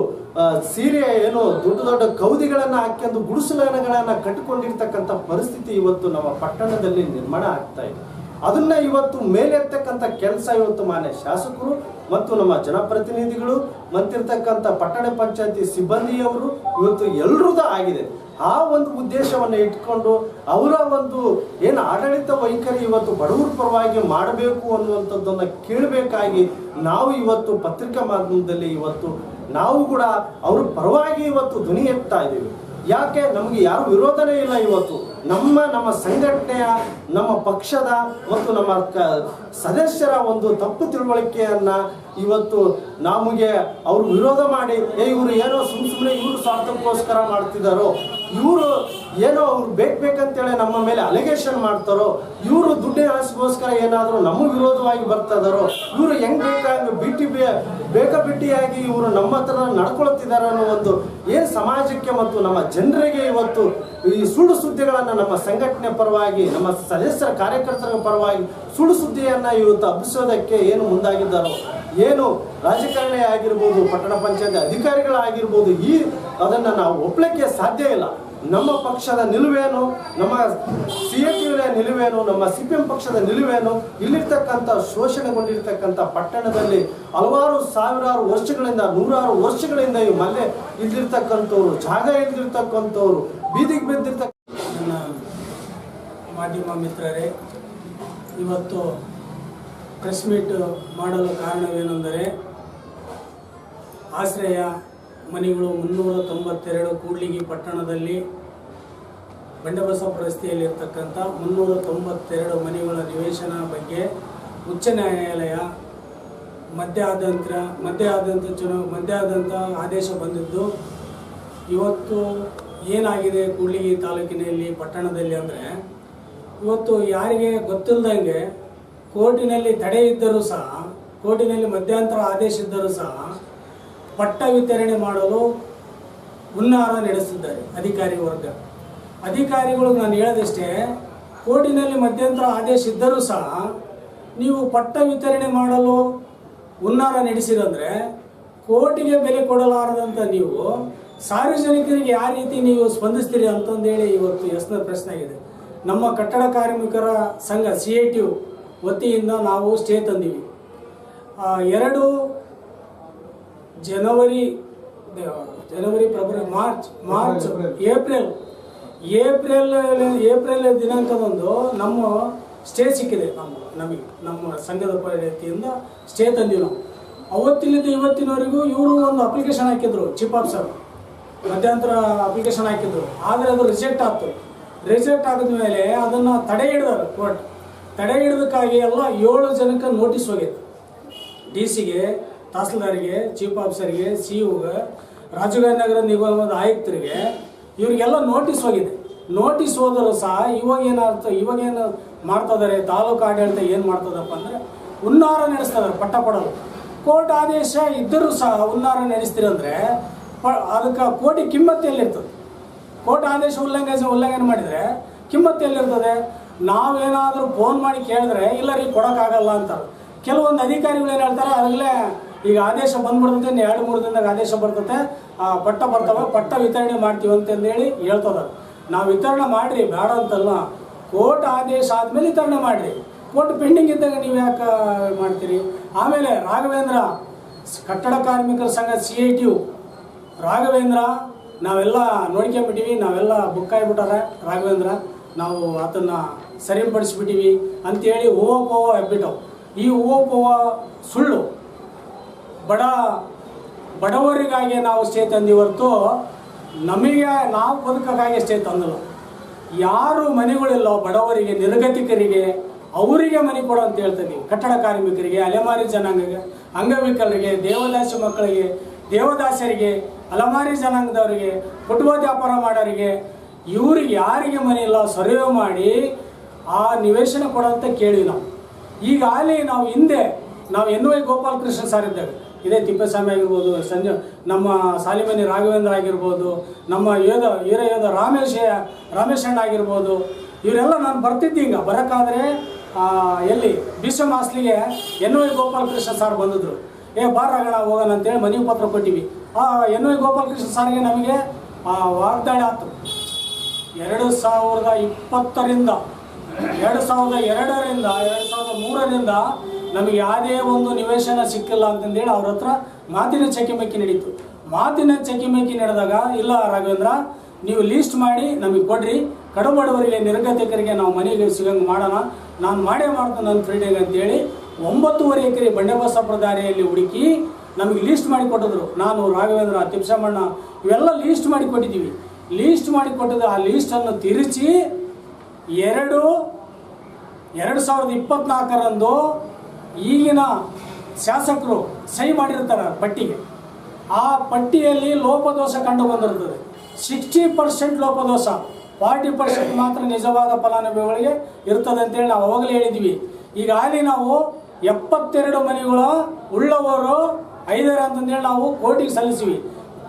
ಸೀರೆ ಏನು ದೊಡ್ಡ ದೊಡ್ಡ ಕೌದಿಗಳನ್ನು ಹಾಕ್ಕೊಂಡು ಗುಡಿಸಲನಗಳನ್ನು ಕಟ್ಟಿಕೊಂಡಿರ್ತಕ್ಕಂಥ ಪರಿಸ್ಥಿತಿ ಇವತ್ತು ನಮ್ಮ ಪಟ್ಟಣದಲ್ಲಿ ನಿರ್ಮಾಣ ಆಗ್ತಾ ಇದೆ. ಅದನ್ನ ಇವತ್ತು ಮೇಲೆತ್ತಕ್ಕಂಥ ಕೆಲಸ ಇವತ್ತು ಮಾನ್ಯ ಶಾಸಕರು ಮತ್ತು ನಮ್ಮ ಜನಪ್ರತಿನಿಧಿಗಳು, ಮತ್ತಿರ್ತಕ್ಕಂಥ ಪಟ್ಟಣ ಪಂಚಾಯತಿ ಸಿಬ್ಬಂದಿಯವರು ಇವತ್ತು ಎಲ್ರದ್ದು ಆಗಿದೆ. ಆ ಒಂದು ಉದ್ದೇಶವನ್ನು ಇಟ್ಕೊಂಡು ಅವರ ಒಂದು ಏನು ಆಡಳಿತ ವೈಖರಿ ಇವತ್ತು ಬಡವರ ಪರವಾಗಿ ಮಾಡಬೇಕು ಅನ್ನುವಂಥದ್ದನ್ನು ಕೇಳಬೇಕಾಗಿ ನಾವು ಇವತ್ತು ಪತ್ರಿಕಾ ಮಾಧ್ಯಮದಲ್ಲಿ ಇವತ್ತು ನಾವು ಕೂಡ ಅವ್ರ ಪರವಾಗಿ ಇವತ್ತು ಧ್ವನಿ ಎತ್ತಾ ಇದ್ದೀವಿ. ಯಾಕೆ? ನಮಗೆ ಯಾರು ವಿರೋಧನೇ ಇಲ್ಲ ಇವತ್ತು. ನಮ್ಮ ನಮ್ಮ ಸಂಘಟನೆಯ, ನಮ್ಮ ಪಕ್ಷದ ಮತ್ತು ನಮ್ಮ ಸದಸ್ಯರ ಒಂದು ತಪ್ಪು ತಿಳುವಳಿಕೆಯನ್ನ ಇವತ್ತು ನಮಗೆ ಅವರು ವಿರೋಧ ಮಾಡಿ, ಏ, ಇವರು ಏನೋ ಸುಮ್ ಸುಮ್ಮನೆ ಇವರು ಸ್ವಾರ್ಥಕ್ಕೋಸ್ಕರ ಮಾಡ್ತಿದ್ದಾರೋ? ಇವರು ಏನೋ ಅವ್ರು ಬೇಕು ಬೇಕಂತೇಳಿ ನಮ್ಮ ಮೇಲೆ ಅಲಿಗೇಷನ್ ಮಾಡ್ತಾರೋ, ಇವರು ದುಡ್ಡಿನ ಆಸೆಗೋಸ್ಕರ ಏನಾದರೂ ನಮ್ಮ ವಿರೋಧವಾಗಿ ಬರ್ತಾ ಇದಾರೋ ಇವರು ಹೆಂಗೆ ಬೇಕಾಗಿ ಬಿಟ್ಟಿ ಬೇಕಾಬಿಟ್ಟಿಯಾಗಿ ಇವರು ನಮ್ಮ ಹತ್ರ ನಡ್ಕೊಳ್ತಿದ್ದಾರೆ ಅನ್ನೋ ಒಂದು ಏನು ಸಮಾಜಕ್ಕೆ ಮತ್ತು ನಮ್ಮ ಜನರಿಗೆ ಇವತ್ತು ಈ ಸುಳ್ಳು ಸುದ್ದಿಗಳನ್ನು ನಮ್ಮ ಸಂಘಟನೆ ಪರವಾಗಿ, ನಮ್ಮ ಸದಸ್ಯರ ಕಾರ್ಯಕರ್ತರ ಪರವಾಗಿ ಸುಳ್ಳು ಸುದ್ದಿಯನ್ನು ಇವತ್ತು ಹಬ್ಬಿಸೋದಕ್ಕೆ ಏನು ಮುಂದಾಗಿದ್ದಾರೋ, ಏನು ರಾಜಕಾರಣಿ ಆಗಿರ್ಬೋದು, ಪಟ್ಟಣ ಪಂಚಾಯತ್ ಅಧಿಕಾರಿಗಳಾಗಿರ್ಬೋದು, ಈ ಅದನ್ನು ನಾವು ಒಪ್ಪಲಿಕ್ಕೆ ಸಾಧ್ಯ ಇಲ್ಲ. ನಮ್ಮ ಪಕ್ಷದ ನಿಲುವೇನು, ನಮ್ಮ ಸಿ ಎ ನಿಲುವೇನು, ನಮ್ಮ ಸಿ ಪಿ ಎಂ ಪಕ್ಷದ ನಿಲುವೇನು, ಇಲ್ಲಿರ್ತಕ್ಕಂಥ ಶೋಷಣೆಗೊಂಡಿರ್ತಕ್ಕಂಥ ಪಟ್ಟಣದಲ್ಲಿ ಹಲವಾರು ಸಾವಿರಾರು ವರ್ಷಗಳಿಂದ, ನೂರಾರು ವರ್ಷಗಳಿಂದ ಈ ಮಲ್ಲೆ ಇಲ್ಲಿರ್ತಕ್ಕಂಥವ್ರು ಜಾಗ ಇಲ್ದಿರ್ತಕ್ಕಂಥವ್ರು ಬೀದಿಗೆ ಬಿದ್ದಿರ್ತಕ್ಕ ನನ್ನ ಮಾಧ್ಯಮ ಮಿತ್ರರೇ, ಇವತ್ತು ಪ್ರೆಸ್ ಮೀಟ್ ಮಾಡಲು ಕಾರಣವೇನೆಂದರೆ, ಆಶ್ರಯ ಮನೆಗಳು ಮುನ್ನೂರ ತೊಂಬತ್ತೆರಡು ಕೂಡ್ಲಿಗಿ ಪಟ್ಟಣದಲ್ಲಿ ಬಂಡಬಸಪ್ಪ ರಸ್ತೆಯಲ್ಲಿರ್ತಕ್ಕಂಥ ಮುನ್ನೂರ ತೊಂಬತ್ತೆರಡು ಮನೆಗಳ ನಿವೇಶನ ಬಗ್ಗೆ ಉಚ್ಚ ನ್ಯಾಯಾಲಯ ಮಧ್ಯಾಹ್ನಂತರ ಮಧ್ಯಾಹ್ನಂತ ಚುನಾವ ಮಧ್ಯಾದ್ಯಂತ ಆದೇಶ ಬಂದಿದ್ದು, ಇವತ್ತು ಏನಾಗಿದೆ ಕೂಡ್ಲಿಗಿ ತಾಲೂಕಿನಲ್ಲಿ, ಪಟ್ಟಣದಲ್ಲಿ ಅಂದರೆ, ಇವತ್ತು ಯಾರಿಗೆ ಗೊತ್ತಿಲ್ಲದಂಗೆ ಕೋರ್ಟಿನಲ್ಲಿ ತಡೆ ಇದ್ದರೂ ಸಹ, ಕೋರ್ಟಿನಲ್ಲಿ ಮಧ್ಯಂತರ ಆದೇಶ ಇದ್ದರೂ ಸಹ ಪಟ್ಟ ವಿತರಣೆ ಮಾಡಲು ಹುನ್ನಾರ ನಡೆಸಿದ್ದಾರೆ ಅಧಿಕಾರಿ ವರ್ಗ. ಅಧಿಕಾರಿಗಳು ನಾನು ಹೇಳದಷ್ಟೇ, ಕೋರ್ಟಿನಲ್ಲಿ ಮಧ್ಯಂತರ ಆದೇಶ ಇದ್ದರೂ ಸಹ ನೀವು ಪಟ್ಟ ವಿತರಣೆ ಮಾಡಲು ಹುನ್ನಾರ ನಡೆಸಿರಂದ್ರೆ ಕೋರ್ಟಿಗೆ ಬೆಲೆ ಕೊಡಲಾರದಂಥ ನೀವು ಸಾರ್ವಜನಿಕರಿಗೆ ಯಾವ ರೀತಿ ನೀವು ಸ್ಪಂದಿಸ್ತೀರಿ ಅಂತಂದೇಳಿ ಇವತ್ತು ಎಸ್ನ ಪ್ರಶ್ನೆ ಆಗಿದೆ. ನಮ್ಮ ಕಟ್ಟಡ ಕಾರ್ಮಿಕರ ಸಂಘ ಸಿ ಐ ಟಿ ವತಿಯಿಂದ ನಾವು ಸ್ಟೇ ತಂದೀವಿ. ಎರಡು ಜನವರಿ ಜನವರಿ, February, March March, April. April April ದಿನಾಂಕದಂದು ನಮ್ಮ ಸ್ಟೇ ಸಿಕ್ಕಿದೆ ನಮ್ಮ, ನಮಗೆ, ನಮ್ಮ ಸಂಘದ ಪರಿಣತಿಯಿಂದ ಸ್ಟೇ ತಂದೀವಿ ನಾವು. ಅವತ್ತಿನಿಂದ ಇವತ್ತಿನವರೆಗೂ ಇವರು ಒಂದು ಅಪ್ಲಿಕೇಶನ್ ಹಾಕಿದ್ರು ಚೀಫ್ ಆಫೀಸರ್ ಮಧ್ಯಂತರ ಅಪ್ಲಿಕೇಶನ್ ಹಾಕಿದ್ರು. ಆದರೆ ಅದು ರಿಜೆಕ್ಟ್ ಆಯ್ತು ರಿಜೆಕ್ಟ್ ಆಗಿದ್ಮೇಲೆ ಅದನ್ನು ತಡೆ ಹಿಡಿದಾರೆ ಕೋರ್ಟ್. ತಡೆ ಹಿಡಿದಕ್ಕಾಗಿ ಎಲ್ಲ ಏಳು ಜನಕ್ಕೆ ನೋಟಿಸ್ ಹೋಗಿತ್ತು. ಡಿ ಸಿಗೆ ತಹಸೀಲ್ದಾರಿಗೆ ಚೀಫ್ ಆಫೀಸರ್ಗೆ ಸಿ ಇಗೆ ರಾಜಗಾರಿ ನಗರ ನಿಗಮದ ಆಯುಕ್ತರಿಗೆ ಇವರಿಗೆಲ್ಲ ನೋಟಿಸ್ ಹೋಗಿದೆ. ನೋಟಿಸ್ ಹೋದರೂ ಸಹ ಇವಾಗ ಏನಾಗ್ತ, ಇವಾಗ ಏನು ಮಾಡ್ತಾ ಇದಾರೆ, ತಾಲೂಕು ಆಡಳಿತ ಏನು ಮಾಡ್ತದಪ್ಪ ಅಂದರೆ ಹುನ್ನಾರ ನಡೆಸ್ತಾ ಇದಾರೆ, ಪಟ್ಟ ಕೊಡಲು ಕೋರ್ಟ್ ಆದೇಶ ಇದ್ದರೂ ಸಹ ಹುನ್ನಾರ ನಡೆಸ್ತೀರಂದ್ರೆ ಪ, ಅದಕ್ಕೆ ಕೋಟಿ ಕಿಮ್ಮತ್ತು ಎಲ್ಲಿರ್ತದೆ? ಕೋರ್ಟ್ ಆದೇಶ ಉಲ್ಲಂಘನೆ ಉಲ್ಲಂಘನೆ ಮಾಡಿದರೆ ಕಿಮ್ಮತ್ತು ಎಲ್ಲಿರ್ತದೆ? ನಾವೇನಾದರೂ ಫೋನ್ ಮಾಡಿ ಕೇಳಿದ್ರೆ ಇಲ್ಲ ರೀ ಕೊಡೋಕ್ಕಾಗಲ್ಲ ಅಂತಾರೆ. ಕೆಲವೊಂದು ಅಧಿಕಾರಿಗಳು ಏನು ಹೇಳ್ತಾರೆ ಆಗಲೇ ಈಗ ಆದೇಶ ಬಂದ್ಬಿಡ್ತದೆ ಇನ್ನು ಎರಡು ಮೂರು ದಿನದಾಗ ಆದೇಶ ಬರ್ತದೆ ಆ, ಪಟ್ಟ ಬರ್ತವೆ ಪಟ್ಟ ವಿತರಣೆ ಮಾಡ್ತೀವಿ ಅಂತಂದೇಳಿ ಹೇಳ್ತದ. ನಾವು ವಿತರಣೆ ಮಾಡಿರಿ ಬೇಡ ಅಂತಲ್ಲ. ಕೋರ್ಟ್ ಆದೇಶ ಆದಮೇಲೆ ವಿತರಣೆ ಮಾಡಿರಿ. ಕೋರ್ಟ್ ಪೆಂಡಿಂಗ್ ಇದ್ದಾಗ ನೀವು ಯಾಕೆ ಮಾಡ್ತೀರಿ? ಆಮೇಲೆ ರಾಘವೇಂದ್ರ ಕಟ್ಟಡ ಕಾರ್ಮಿಕರ ಸಂಘ C I T U. Raghavendra ನಾವೆಲ್ಲ ನೋಡ್ಕೊಂಬಿಟ್ಟಿವಿ ನಾವೆಲ್ಲ ಬುಕ್ ಆಗಿಬಿಟ್ಟಾರೆ ರಾಘವೇಂದ್ರ. ನಾವು ಅದನ್ನ ಸರಿಪಡಿಸ್ಬಿಟ್ಟಿವಿ ಅಂತೇಳಿ ಓ ಪೋವ ಎಬ್ಬಿಟ್ಟವು ಈ ಓ ಪೋವ ಸುಳ್ಳು. ಬಡ ಬಡವರಿಗಾಗಿ ನಾವು ಸ್ಟೇ ತಂದಿ ಹೊರತು ನಮಗೆ ನಾವು ಬದುಕಕ್ಕಾಗಿ ಸ್ಟೇ ತಂದಿಲ್ಲ ಯಾರು ಮನೆಗಳಿಲ್ಲ ಬಡವರಿಗೆ, ನಿರ್ಗತಿಕರಿಗೆ, ಅವರಿಗೆ ಮನೆ ಕೊಡು ಅಂತ ಹೇಳ್ತೀನಿ. ಕಟ್ಟಡ ಕಾರ್ಮಿಕರಿಗೆ, ಅಲೆಮಾರಿ ಜನಾಂಗಕ್ಕೆ ಅಂಗವಿಕಲರಿಗೆ, ದೇವದಾಸಿ ಮಕ್ಕಳಿಗೆ, ದೇವದಾಸರಿಗೆ, ಅಲೆಮಾರಿ ಜನಾಂಗದವರಿಗೆ, ಕುಟುಂಬ ವ್ಯಾಪಾರ ಮಾಡೋರಿಗೆ, ಇವ್ರಿಗೆ ಯಾರಿಗೆ ಮನೆ ಇಲ್ಲ, ಸರ್ವೆ ಮಾಡಿ ಆ ನಿವೇಶನ ಕೊಡಂತ ಕೇಳಿ ನಾವು ಈಗಾಗಲೇ ನಾವು ಹಿಂದೆ ನಾವು ಎನ್ ವೈ ಗೋಪಾಲಕೃಷ್ಣ ಸರ್ ಇದ್ದೇವೆ ಇದೇ ತಿಪ್ಪೇಸ್ವಾಮಿ ಆಗಿರ್ಬೋದು, ಸಂಜೆ, ನಮ್ಮ ಸಾಲಿಮನಿ ರಾಘವೇಂದ್ರ ಆಗಿರ್ಬೋದು, ನಮ್ಮ ಯೋಧ, ವೀರ ಯೋಧ ರಾಮೇಶ ರಾಮೇಶಣ್ಣ ಆಗಿರ್ಬೋದು, ಇವರೆಲ್ಲ ನಾನು ಬರ್ತಿದ್ದೆ ಹಿಂಗೆ ಬರೋಕ್ಕಾದ್ರೆ ಎಲ್ಲಿ? ಭೀಷ್ಮ ಮಾಸ್ಲಿಗೆ ಎನ್ ವೈ ಗೋಪಾಲಕೃಷ್ಣ ಸರ್ ಬಂದಿದ್ರು. ಏ ಬಾರ ರಾಗಣ ಹೋಗೋಣ ಅಂತೇಳಿ ಮನವಿ ಪತ್ರ ಕೊಟ್ಟಿವಿ. ಆ ಎನ್ ವೈ ಗೋಪಾಲಕೃಷ್ಣ ಸರ್ಗೆ ನಮಗೆ ವಾಗ್ದಾಳಿ ಆಯ್ತು ಎರಡು ಸಾವಿರದ ಇಪ್ಪತ್ತರಿಂದ, ಎರಡು ಸಾವಿರದ ಎರಡರಿಂದ, ಎರಡು ಸಾವಿರದ ಮೂರರಿಂದ ನಮಗೆ ಯಾವುದೇ ಒಂದು ನಿವೇಶನ ಸಿಕ್ಕಿಲ್ಲ ಅಂತಂದೇಳಿ ಅವ್ರ ಹತ್ರ ಮಾತಿನ ಚಕಿಮಕಿ ನಡೀತು. ಮಾತಿನ ಚಕಿಮಕಿ ನಡೆದಾಗ, ಇಲ್ಲ ರಾಘವೇಂದ್ರ, ನೀವು ಲೀಸ್ಟ್ ಮಾಡಿ, ನಮಗೆ ಕೊಡ್ರಿ. ಕಡುಬಡವರಿಗೆ ನಿರ್ಗತಿಕರಿಗೆ ನಾವು ಮನೆಗೆ ಸಿಗಂಗೆ ಮಾಡೋಣ. ನಾನು ಮಾಡೇ ಮಾಡ್ತೇನೆ ನನ್ನ ಫ್ರೀಡೆಗೆ ಅಂತೇಳಿ ಒಂಬತ್ತುವರೆ ಎಕರೆ ಬಂಡೆಬಸಪ್ಪ ದಾರಿಯಲ್ಲಿ ಹುಡುಕಿ ನಮಗೆ ಲೀಸ್ಟ್ ಮಾಡಿ ಕೊಟ್ಟಿದ್ರು. ನಾನು, ರಾಘವೇಂದ್ರ, ತಿಪ್ಸಮ್ಮಣ್ಣ, ಇವೆಲ್ಲ ಲೀಸ್ಟ್ ಮಾಡಿ ಕೊಟ್ಟಿದ್ದೀವಿ. ಲೀಸ್ಟ್ ಮಾಡಿ ಕೊಟ್ಟಿದ್ದು ಆ ಲೀಸ್ಟನ್ನು ತಿರುಚಿ ಎರಡು ಎರಡು ಸಾವಿರದ ಇಪ್ಪತ್ನಾಲ್ಕರಂದು ಈಗಿನ ಶಾಸಕರು ಸಹಿ ಮಾಡಿರ್ತಾರೆ ಪಟ್ಟಿಗೆ. ಆ ಪಟ್ಟಿಯಲ್ಲಿ ಲೋಪದೋಷ ಕಂಡು ಬಂದಿರ್ತದೆ ಸಿಕ್ಸ್ಟಿ ಪರ್ಸೆಂಟ್ ಲೋಪದೋಷ ಫಾರ್ಟಿ ಪರ್ಸೆಂಟ್ ಮಾತ್ರ ನಿಜವಾದ ಫಲಾನುಭವಿಗಳಿಗೆ ಇರ್ತದೆ ಅಂತೇಳಿ ನಾವು ಅವಾಗಲೇ ಹೇಳಿದ್ವಿ. ಈಗಾಗಲೇ ನಾವು ಎಪ್ಪತ್ತೆರಡು ಮನೆಗಳ ಉಳ್ಳವರು ಐದರ ಅಂತಂದೇಳಿ ನಾವು ಕೋರ್ಟಿಗೆ ಸಲ್ಲಿಸಿವಿ.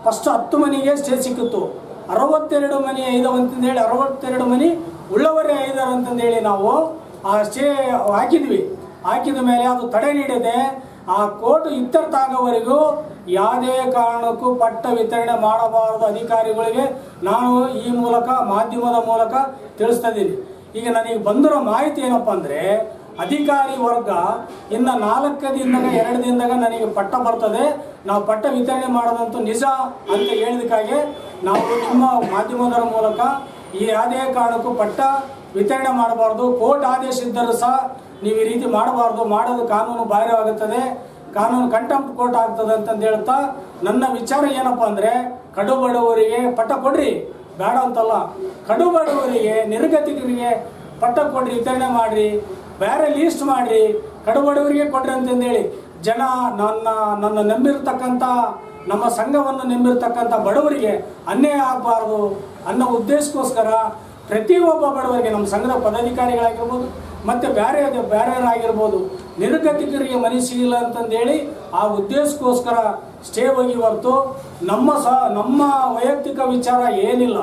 ಫಸ್ಟ್ ಹತ್ತು ಮನೆಗೆ ಸ್ಟೇ ಸಿಕ್ಕಿತ್ತು. ಅರವತ್ತೆರಡು ಮನೆ ಐದವ ಅಂತಂದೇಳಿ, ಅರವತ್ತೆರಡು ಮನೆ ಉಳ್ಳವರೇ ಐದರ ಅಂತಂದೇಳಿ ನಾವು ಆ ಸ್ಟೇ ಹಾಕಿದ್ವಿ. ಹಾಕಿದ ಮೇಲೆ ಅದು ತಡೆ ನೀಡದೆ. ಆ ಕೋರ್ಟ್ ಇತ್ಯರ್ಥ ಆಗೋವರೆಗೂ ಯಾವುದೇ ಕಾರಣಕ್ಕೂ ಪಟ್ಟ ವಿತರಣೆ ಮಾಡಬಾರದು ಅಧಿಕಾರಿಗಳಿಗೆ ನಾನು ಈ ಮೂಲಕ, ಮಾಧ್ಯಮದ ಮೂಲಕ ತಿಳಿಸ್ತಾ ಇದ್ದೀನಿ ಈಗ ನನಗೆ ಬಂದಿರೋ ಮಾಹಿತಿ ಏನಪ್ಪ ಅಂದರೆ, ಅಧಿಕಾರಿ ವರ್ಗ ಇನ್ನು ನಾಲ್ಕು ದಿನದಾಗ, ಎರಡು ದಿನದಾಗ ನನಗೆ ಪಟ್ಟ ಬರ್ತದೆ. ನಾವು ಪಟ್ಟ ವಿತರಣೆ ಮಾಡೋದಂತೂ ನಿಜ ಅಂತ ಹೇಳಿದಕ್ಕಾಗಿ ನಾವು ನಿಮ್ಮ ಮಾಧ್ಯಮದ ಮೂಲಕ ಈ ಯಾವುದೇ ಕಾರಣಕ್ಕೂ ಪಟ್ಟ ವಿತರಣೆ ಮಾಡಬಾರ್ದು. ಕೋರ್ಟ್ ಆದೇಶ ಇದ್ದರೂ ಸಹ ನೀವು ಈ ರೀತಿ ಮಾಡಬಾರ್ದು. ಮಾಡೋದು ಕಾನೂನು ಬಾಹಿರವಾಗುತ್ತದೆ. ಕಾನೂನು ಕಂಟೆಂಪ್ಟ್ ಕೋರ್ಟ್ ಆಗ್ತದೆ ಅಂತಂದು ಹೇಳ್ತಾ, ನನ್ನ ವಿಚಾರ ಏನಪ್ಪ ಅಂದರೆ ಕಡು ಬಡವರಿಗೆ ಪಟ್ಟ ಕೊಡ್ರಿ. ಬೇಡ ಅಂತಲ್ಲ. ಕಡು ಬಡವರಿಗೆ ನಿರ್ಗತಿಕರಿಗೆ ಪಟ್ಟ ಕೊಡ್ರಿ, ವಿತರಣೆ ಮಾಡಿರಿ. ಬೇರೆ ಲೀಸ್ಟ್ ಮಾಡಿರಿ. ಕಡು ಬಡವರಿಗೆ ಕೊಡ್ರಿ ಅಂತಂದೇಳಿ ಜನ ನನ್ನ ನನ್ನ ನಂಬಿರ್ತಕ್ಕಂಥ ನಮ್ಮ ಸಂಘವನ್ನು ನಂಬಿರ್ತಕ್ಕಂಥ ಬಡವರಿಗೆ ಅನ್ಯಾಯ ಆಗಬಾರ್ದು ಅನ್ನೋ ಉದ್ದೇಶಕ್ಕೋಸ್ಕರ ಪ್ರತಿಯೊಬ್ಬ ಬಡವರಿಗೆ ನಮ್ಮ ಸಂಘದ ಪದಾಧಿಕಾರಿಗಳಾಗಿರ್ಬೋದು, ಮತ್ತು ಬೇರೆ ಬೇರೆಯವರಾಗಿರ್ಬೋದು ನಿರ್ಗತಿಕರಿಗೆ ಮನೆ ಸಿಗಿಲ್ಲ ಅಂತಂದೇಳಿ ಆ ಉದ್ದೇಶಕ್ಕೋಸ್ಕರ ಸ್ಟೇ ಹೋಗಿ ಹೊರತು ನಮ್ಮ ಸ ನಮ್ಮ ವೈಯಕ್ತಿಕ ವಿಚಾರ ಏನಿಲ್ಲ.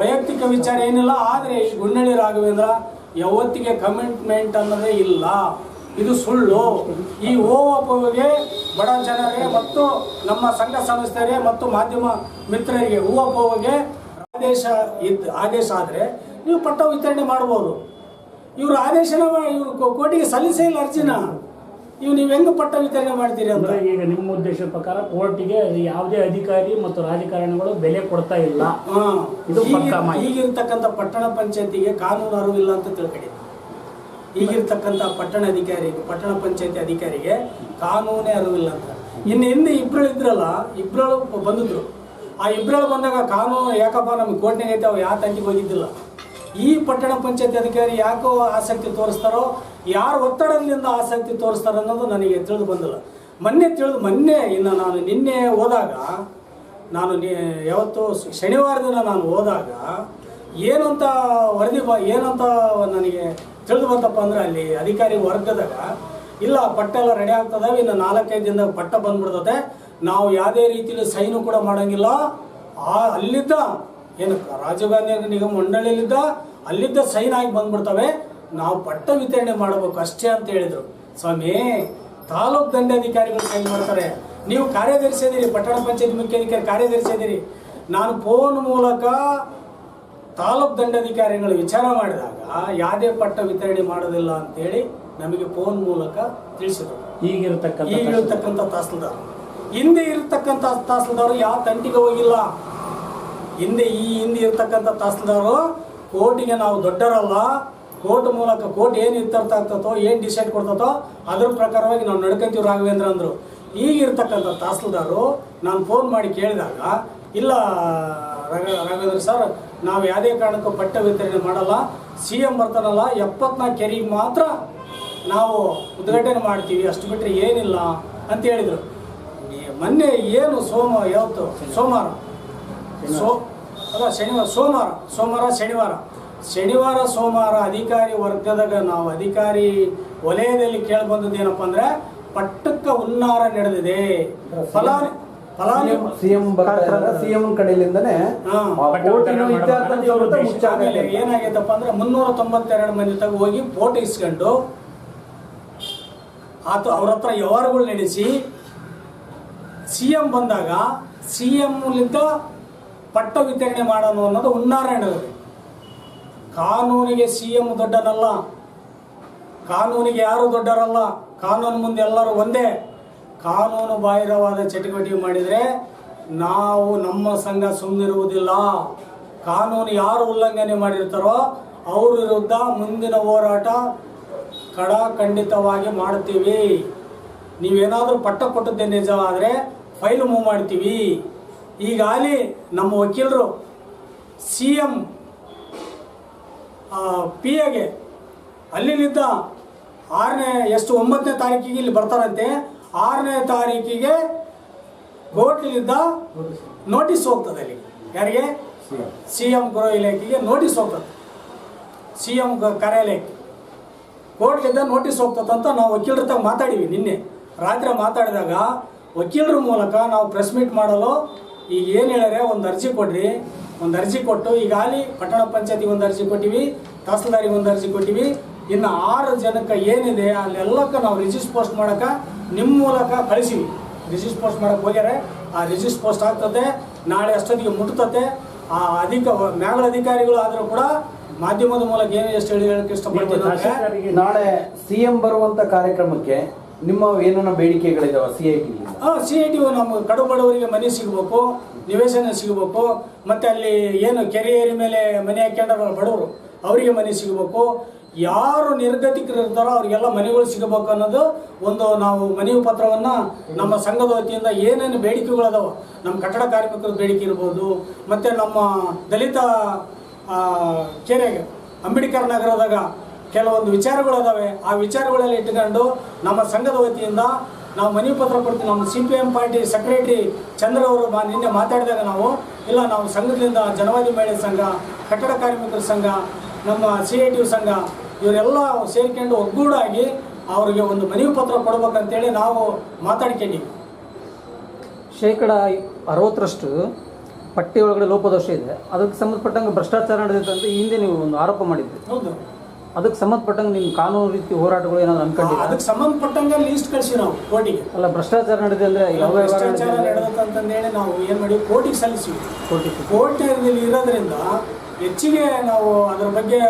ವೈಯಕ್ತಿಕ ವಿಚಾರ ಏನಿಲ್ಲ, ಆದರೆ ಈ ಗುಂಡಳ್ಳಿ ರಾಘವೇಂದ್ರ ಯಾವತ್ತಿಗೆ ಕಮಿಟ್ಮೆಂಟ್ ಅನ್ನೋದೇ ಇಲ್ಲ. ಇದು ಸುಳ್ಳು. ಈ ಓವಪುವಿಗೆ ಬಡ ಜನರಿಗೆ ಮತ್ತು ನಮ್ಮ ಸಂಘ ಸಂಸ್ಥೆಗೆ ಮತ್ತು ಮಾಧ್ಯಮ ಮಿತ್ರರಿಗೆ ಓವಪುವಿಗೆ ಆದೇಶ ಇದ್ ಆದೇಶ ಆದರೆ ನೀವು ಪಟ್ಟ ವಿತರಣೆ ಮಾಡ್ಬೋದು. ಇವರು ಆದೇಶನ ಇವ್ರು ಕೋರ್ಟಿಗೆ ಸಲ್ಲಿಸೇ ಇಲ್ಲ ಅರ್ಜಿನ. ಇವು ನೀವು ಹೆಂಗ್ ಪಟ್ಟ ವಿತರಣೆ ಮಾಡ್ತೀರಿ ಅಂತ? ಈಗ ನಿಮ್ಮ ಉದ್ದೇಶದ ಪ್ರಕಾರ ಕೋರ್ಟಿಗೆ ಯಾವುದೇ ಅಧಿಕಾರಿ ಮತ್ತು ರಾಜಕಾರಣಿಗಳು ಬೆಲೆ ಕೊಡ್ತಾ ಇಲ್ಲ. ಇದು. ಈಗಿರ್ತಕ್ಕಂಥ ಪಟ್ಟಣ ಪಂಚಾಯತಿಗೆ ಕಾನೂನು ಅರಿವಿಲ್ಲ ಅಂತ ತಿಳ್ಕೊಳ್ಳಿ ಈಗಿರ್ತಕ್ಕಂಥ ಪಟ್ಟಣ ಅಧಿಕಾರಿ ಪಟ್ಟಣ ಪಂಚಾಯತಿ ಅಧಿಕಾರಿಗೆ ಕಾನೂನೇ ಅರಿವಿಲ್ಲ ಅಂತ. ಇನ್ನು ಹಿಂದೆ ಇಬ್ರು ಇದ್ರಲ್ಲ ಇಬ್ರು ಬಂದಿದ್ರು. ಆ ಇಬ್ಬರಲ್ಲಿ ಬಂದಾಗ ಕಾನೂನು ಯಾಕಪ್ಪ ನಮ್ಗೆ ಕೋರ್ಟ್ನಾಗ ಐತೆ, ಅವು ಯಾವ ತಂಗಿಗೆ ಹೋಗಿದ್ದಿಲ್ಲ. ಈ ಪಟ್ಟಣ ಪಂಚಾಯತ್ ಅಧಿಕಾರಿ ಯಾಕೋ ಆಸಕ್ತಿ ತೋರಿಸ್ತಾರೋ, ಯಾರು ಒತ್ತಡದಿಂದ ಆಸಕ್ತಿ ತೋರಿಸ್ತಾರೋ ಅನ್ನೋದು ನನಗೆ ತಿಳಿದು ಬಂದಿಲ್ಲ. ಮೊನ್ನೆ ತಿಳಿದು, ಮೊನ್ನೆ ಇನ್ನು ನಾನು ನಿನ್ನೆ ಹೋದಾಗ, ನಾನು ಯಾವತ್ತು ಶನಿವಾರ ದಿನ ನಾನು ಹೋದಾಗ, ಏನಂತ ವರದಿ ಬ, ಏನಂತ ನನಗೆ ತಿಳಿದು ಬಂತಪ್ಪ ಅಂದ್ರೆ ಅಲ್ಲಿ ಅಧಿಕಾರಿ ವರ್ಗದಾಗ, ಇಲ್ಲ ಪಟ್ಟ ಎಲ್ಲ ರೆಡಿ ಆಗ್ತದೆ ಇನ್ನು ನಾಲ್ಕೈದು ದಿನದಾಗ ಪಟ್ಟ ಬಂದ್ಬಿಡ್ತದೆ ನಾವು ಯಾವುದೇ ರೀತಿಯಲ್ಲಿ ಸೈನು ಕೂಡ ಮಾಡೋಂಗಿಲ್ಲ. ಆ ಅಲ್ಲಿದ್ದ ಏನು ರಾಜೀವ್ ಗಾಂಧಿ ನಿಗಮ ಮಂಡಳಿಯಲ್ಲಿದ್ದ ಅಲ್ಲಿದ್ದ ಸೈನ್ ಆಗಿ ಬಂದ್ಬಿಡ್ತವೆ. ನಾವು ಪಟ್ಟ ವಿತರಣೆ ಮಾಡಬೇಕು ಅಷ್ಟೇ ಅಂತ ಹೇಳಿದರು. ಸ್ವಾಮಿ ತಾಲೂಕು ದಂಡಾಧಿಕಾರಿಗಳು ಸೈನ್ ಮಾಡ್ತಾರೆ. ನೀವು ಕಾರ್ಯದರ್ಶಿ ಇದೀರಿ ಪಟ್ಟಣ ಪಂಚಾಯತ್ ಮುಖ್ಯಾಧಿಕಾರಿ ಕಾರ್ಯದರ್ಶಿ ಇದೀರಿ ನಾನು ಫೋನ್ ಮೂಲಕ ತಾಲೂಕು ದಂಡಾಧಿಕಾರಿಗಳು ವಿಚಾರ ಮಾಡಿದಾಗ ಯಾವುದೇ ಪಟ್ಟ ವಿತರಣೆ ಮಾಡೋದಿಲ್ಲ ಅಂತೇಳಿ ನಮಗೆ ಫೋನ್ ಮೂಲಕ ತಿಳಿಸಿದರು. ಈಗಿರತಕ್ಕಂಥ ಈಗ ಇರತಕ್ಕಂಥ ತಹಸೀಲ್ದಾರ್. ಹಿಂದೆ ಇರತಕ್ಕಂಥ ತಹಸೀಲ್ದಾರು ಯಾವ ತಂಟಿಗೆ ಹೋಗಿಲ್ಲ. ಹಿಂದೆ ಈ ಹಿಂದೆ ಇರತಕ್ಕಂಥ ತಹಸೀಲ್ದಾರು ಕೋರ್ಟಿಗೆ ನಾವು ದೊಡ್ಡರಲ್ಲ. ಕೋರ್ಟ್ ಮೂಲಕ ಕೋರ್ಟ್ ಏನು ನಿರ್ಧಾರ ಆಗ್ತತೋ ಏನು ಡಿಸೈಡ್ ಕೊಡ್ತತೋ, ಅದ್ರ ಪ್ರಕಾರವಾಗಿ ನಾವು ನಡ್ಕೊಂತೀವಿ ರಾಘವೇಂದ್ರ ಅಂದರು ಈಗ ಇರ್ತಕ್ಕಂಥ ತಹಸೀಲ್ದಾರು ನಾನು ಫೋನ್ ಮಾಡಿ ಕೇಳಿದಾಗ, ಇಲ್ಲ ರಾಘ ರಾಘವೇಂದ್ರ ಸರ್, ನಾವು ಯಾವುದೇ ಕಾರಣಕ್ಕೂ ಪಟ್ಟ ವಿತರಣೆ ಮಾಡಲ್ಲ. ಸಿ ಎಂ ಬರ್ತಾನಲ್ಲ, ಎಪ್ಪತ್ನಾಲ್ಕು ಕೆರೆಗೆ ಮಾತ್ರ ನಾವು ಉದ್ಘಾಟನೆ ಮಾಡ್ತೀವಿ. ಅಷ್ಟು ಬಿಟ್ಟರೆ ಏನಿಲ್ಲ ಅಂತ ಹೇಳಿದರು. ಮೊನ್ನೆ ಏನು ಸೋಮ ಯಾವತ್ತು? ಸೋಮವಾರ? ಸೋ ಅಲ್ಲ ಶನಿವಾರ. ಸೋಮವಾರ. ಸೋಮವಾರ ಶನಿವಾರ. ಶನಿವಾರ ಸೋಮವಾರ ಅಧಿಕಾರಿ ವರ್ಗದಾಗ ನಾವು ಅಧಿಕಾರಿ ವಲಯದಲ್ಲಿ ಕೇಳಿ ಬಂದದ್ದು ಏನಪ್ಪ ಅಂದ್ರೆ ಪಟ್ಟಕ್ಕ ಉನ್ನಾರ ನಡೆದಿದೆ. ಫಲಾನಿ. ಏನಾಗೈತಪ್ಪ ಅಂದ್ರೆ ಮುನ್ನೂರ ತೊಂಬತ್ತೆರಡು ಮಂದಿ ತಗ ಹೋಗಿ ಫೋಟೋ ಇಸ್ಕೊಂಡು ಆತ ಅವ್ರ ಹತ್ರ ವ್ಯವಹಾರಗಳು ನಡೆಸಿ ಸಿ ಎಂ ಬಂದಾಗ ಸಿ ಎಂಲಿಂದ ಪಟ್ಟ ವಿತರಣೆ ಮಾಡೋಣ ಅನ್ನೋದು ಉನ್ನಾರಾಯಣ ನಡೆದಿದೆ. ಕಾನೂನಿಗೆ ಸಿ ಎಂ ದೊಡ್ಡನಲ್ಲ, ಕಾನೂನಿಗೆ ಯಾರು ದೊಡ್ಡರಲ್ಲ, ಕಾನೂನು ಮುಂದೆ ಎಲ್ಲರೂ ಒಂದೇ. ಕಾನೂನು ಬಾಹಿರವಾದ ಚಟುವಟಿಕೆ ಮಾಡಿದರೆ ನಾವು ನಮ್ಮ ಸಂಘ ಸುಮ್ಮನಿರುವುದಿಲ್ಲ ಕಾನೂನು ಯಾರು ಉಲ್ಲಂಘನೆ ಮಾಡಿರ್ತಾರೋ ಅವ್ರ ವಿರುದ್ಧ ಮುಂದಿನ ಹೋರಾಟ ಕಡಾಖಂಡಿತವಾಗಿ ಮಾಡ್ತೀವಿ. ನೀವೇನಾದರೂ ಪಟ್ಟ ಕೊಟ್ಟದ್ದೇ ನಿಜವಾದರೆ ಫೈಲ್ ಮೂವ್ ಮಾಡ್ತೀವಿ. ಈಗಾಗಲೇ ನಮ್ಮ ವಕೀಲರು ಸಿ ಎಂ ಪಿ ಎಗೆ ಅಲ್ಲಿನಿಂದ ಆರನೇ ಎಷ್ಟು ಒಂಬತ್ತನೇ ತಾರೀಕಿಗೆ ಇಲ್ಲಿ ಬರ್ತಾರಂತೆ, ಆರನೇ ತಾರೀಕಿಗೆ ಕೋರ್ಟ್ಲಿಂದ ನೋಟಿಸ್ ಹೋಗ್ತದೆ ಅಲ್ಲಿ. ಯಾರಿಗೆ? ಸಿ ಎಂ ಗೃಹ ಇಲಾಖೆಗೆ ನೋಟಿಸ್ ಹೋಗ್ತದೆ. ಸಿ ಎಂ ಕಾರ್ಯಾಲಯಕ್ಕೆ. ಕೋರ್ಟ್ಲಿಂದ ನೋಟಿಸ್ ಹೋಗ್ತದಂತ ನಾವು ವಕೀಲರ ತಗ ಮಾತಾಡೀವಿ ನಿನ್ನೆ. ರಾತ್ರಿ ಮಾತಾಡಿದಾಗ ವಕೀಲರ ಮೂಲಕ ನಾವು ಪ್ರೆಸ್ ಮೀಟ್ ಮಾಡಲು ಈಗ ಏನು ಹೇಳಿದ್ರೆ ಒಂದು ಅರ್ಜಿ ಕೊಡ್ರಿ. ಒಂದು ಅರ್ಜಿ ಕೊಟ್ಟು ಈಗಾಗಲೇ ಪಟ್ಟಣ ಪಂಚಾಯತಿಗೆ ಒಂದು ಅರ್ಜಿ ಕೊಟ್ಟಿವಿ ತಹಸೀಲ್ದಾರಿಗೆ ಒಂದು ಅರ್ಜಿ ಕೊಟ್ಟಿವಿ. ಇನ್ನು ಆರು ಜನಕ್ಕೆ ಏನಿದೆ ಅಲ್ಲೆಲ್ಲಕ್ಕೆ ನಾವು ರಿಜಿಸ್ ಪೋಸ್ಟ್ ಮಾಡೋಕೆ ನಿಮ್ಮ ಮೂಲಕ ಕಳಿಸಿವಿ. ರಿಜಿಸ್ ಪೋಸ್ಟ್ ಮಾಡೋಕೆ ಹೋಗ್ಯಾರೆ ಆ ರಿಜಿಸ್ ಪೋಸ್ಟ್ ಆಗ್ತದೆ ನಾಳೆ ಅಷ್ಟೊತ್ತಿಗೆ ಮುಟ್ತತೆ. ಆ ಅಧಿಕ ಮ್ಯಾಗಳ ಅಧಿಕಾರಿಗಳು ಆದರೂ ಕೂಡ ಮಾಧ್ಯಮದ ಮೂಲಕ ಏನು ಎಷ್ಟು ಹೇಳಿ ಹೇಳಕ್ಕೆ ಇಷ್ಟಪಡ್ತೀನಿ ಅಂದ್ರೆ ಸಿ ನಾಳೆ ಸಿಎಂ ಬರುವಂತ ಕಾರ್ಯಕ್ರಮಕ್ಕೆ ನಿಮ್ಮ ಏನನ್ನ ಬೇಡಿಕೆಗಳಿದಾವೆ C I T C I T ನಮ್ಮ ಕಡು ಬಡವರಿಗೆ ಮನೆ ಸಿಗಬೇಕು, ನಿವೇಶನ ಸಿಗಬೇಕು, ಮತ್ತೆ ಅಲ್ಲಿ ಏನು ಕೆರೆ ಏರಿ ಮೇಲೆ ಮನೆ ಹಾಕ್ಯಂಡ್ರ ಬಡವರು, ಅವರಿಗೆ ಮನೆ ಸಿಗಬೇಕು. ಯಾರು ನಿರ್ಗತಿಕರು ಇರ್ತಾರೋ ಅವರಿಗೆಲ್ಲ ಮನೆಗಳು ಸಿಗಬೇಕು ಅನ್ನೋದು ಒಂದು ನಾವು ಮನವಿ ಪತ್ರವನ್ನು ನಮ್ಮ ಸಂಘದ ವತಿಯಿಂದ ಏನೇನು ಬೇಡಿಕೆಗಳದಾವ ನಮ್ಮ ಕಟ್ಟಡ ಕಾರ್ಮಿಕರ ಬೇಡಿಕೆ ಇರ್ಬೋದು, ಮತ್ತು ನಮ್ಮ ದಲಿತ ಕೆರೆಗೆ, ಅಂಬೇಡ್ಕರ್ ನಗರದಾಗ ಕೆಲವೊಂದು ವಿಚಾರಗಳು ಅದಾವೆ. ಆ ವಿಚಾರಗಳಲ್ಲಿ ಇಟ್ಕೊಂಡು ನಮ್ಮ ಸಂಘದ ವತಿಯಿಂದ ನಾವು ಮನವಿ ಪತ್ರ ಕೊಡ್ತೀವಿ. ನಮ್ಮ C P M party secretary Chandra ಅವರು ಬಾ ನಿನ್ನೆ ಮಾತಾಡಿದಾಗ ನಾವು ಇಲ್ಲ ನಾವು ಸಂಘದಿಂದ ಜನವಾದಿ ಮಹಿಳೆ ಸಂಘ ಕಟ್ಟಡ ಕಾರ್ಮಿಕರ ಸಂಘ ನಮ್ಮ ಸಿ ಐ ಟಿ ಸಂಘ ಇವರೆಲ್ಲ ಸೇರ್ಕೊಂಡು ಒಗ್ಗೂಡಾಗಿ ಅವರಿಗೆ ಒಂದು ಮನವಿ ಪತ್ರ ಕೊಡ್ಬೇಕಂತೇಳಿ ನಾವು ಮಾತಾಡ್ಕೊಂಡಿ ಶೇಕಡ ಅರವತ್ತರಷ್ಟು ಪಟ್ಟಿ ಒಳಗಡೆ ಲೋಪದೋಷ ಇದೆ. ಅದಕ್ಕೆ ಸಂಬಂಧಪಟ್ಟಂಗೆ ಭ್ರಷ್ಟಾಚಾರ ನಡೆದಿತ್ತು ಅಂತ ಈ ಹಿಂದೆ ನೀವು ಒಂದು ಆರೋಪ ಮಾಡಿದ್ರಿ. ಹೌದು. ಅದಕ್ಕೆ ಸಂಬಂಧಪಟ್ಟಂಗೆ ನಿಮ್ಮ ಕಾನೂನು ರೀತಿ ಹೋರಾಟಗಳು ಏನಾದ್ರು ಅನ್ಕೊಂಡಿಲ್ಲ ಅದಕ್ಕೆ ಸಂಬಂಧಪಟ್ಟಂಗೆ ಲೀಸ್ಟ್ ಕಳಿಸಿ ನಾವು ಕೋರ್ಟಿಗೆ. ಅಲ್ಲ ಭ್ರಷ್ಟಾಚಾರ ನಡೆದಿದೆ ಅಂದ್ರೆ ಯಾವ ಭ್ರಷ್ಟಾಚಾರ? ನಡೆದಂತಂದೇಳಿ ನಾವು ಏನು ಮಾಡಿ ಕೋರ್ಟಿಗೆ ಸಲ್ಲಿಸಿವಿ ಕೋರ್ಟಿಗೆ. ಕೋರ್ಟಿನಲ್ಲಿ ಇರೋದ್ರಿಂದ ಹೆಚ್ಚಿಗೆ ನಾವು ಅದ್ರ ಬಗ್ಗೆ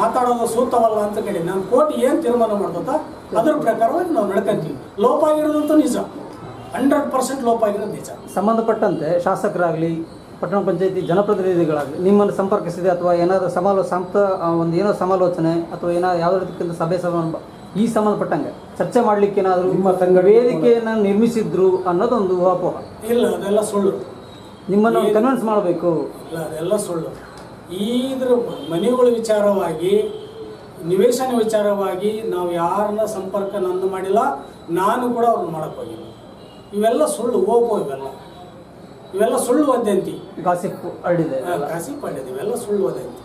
ಮಾತಾಡೋದು ಸೂಕ್ತವಲ್ಲ ಅಂತ ಕೇಳಿ ನಾನು ಕೋರ್ಟ್ ಏನು ತೀರ್ಮಾನ ಮಾಡ್ತದ ಅದ್ರ ಪ್ರಕಾರವಾಗಿ ನಾವು ನಡ್ಕೊಂತೀವಿ. ಲೋಪ ಆಗಿರೋದಂತೂ ನಿಜ. ಹಂಡ್ರೆಡ್ ಪರ್ಸೆಂಟ್ ಲೋಪ ಆಗಿರೋದು ನಿಜ. ಸಂಬಂಧಪಟ್ಟಂತೆ ಶಾಸಕರಾಗಲಿ ಪಟ್ಟಣ ಪಂಚಾಯಿತಿ ಜನಪ್ರತಿನಿಧಿಗಳಾಗಿ ನಿಮ್ಮನ್ನು ಸಂಪರ್ಕಿಸಿದೆ ಅಥವಾ ಏನಾದರೂ ಸಮಾಲೋ ಸಂತ ಒಂದು ಏನೋ ಸಮಾಲೋಚನೆ ಅಥವಾ ಏನಾದ್ರು ಯಾವುದೇ ರೀತಿಯಿಂದ ಸಭೆ ಸಮಾರಂಭ ಈ ಸಂಬಂಧಪಟ್ಟಂಗೆ ಚರ್ಚೆ ಮಾಡಲಿಕ್ಕೆ ಏನಾದರೂ ನಿಮ್ಮ ತಂಗ ವೇದಿಕೆಯನ್ನು ನಿರ್ಮಿಸಿದ್ರು ಅನ್ನೋದೊಂದು ಊಹಾಪೋಹ. ಇಲ್ಲ ಅದೆಲ್ಲ ಸುಳ್ಳು. ನಿಮ್ಮನ್ನು ಕನ್ವಿನ್ಸ್ ಮಾಡಬೇಕು. ಇಲ್ಲ ಅದೆಲ್ಲ ಸುಳ್ಳು. ಇದ್ರ ಮನೆಗಳ ವಿಚಾರವಾಗಿ ನಿವೇಶನ ವಿಚಾರವಾಗಿ ನಾವು ಯಾರನ್ನ ಸಂಪರ್ಕ ನನ್ನ ಮಾಡಿಲ್ಲ ನಾನು ಕೂಡ ಅವ್ರನ್ನ ಹೋಗಿಲ್ಲ. ಇವೆಲ್ಲ ಸುಳ್ಳು ಓಪೋ ಇವೆಲ್ಲ. ಇವೆಲ್ಲ ಸುಳ್ಳು ವದಂತಿ ಗಾಸಿಪ್ ಹರಡಿದೆ ಗಾಸಿಪ್ ಹರಡಿದೆ ಇವೆಲ್ಲ ಸುಳ್ಳು ವದಂತಿ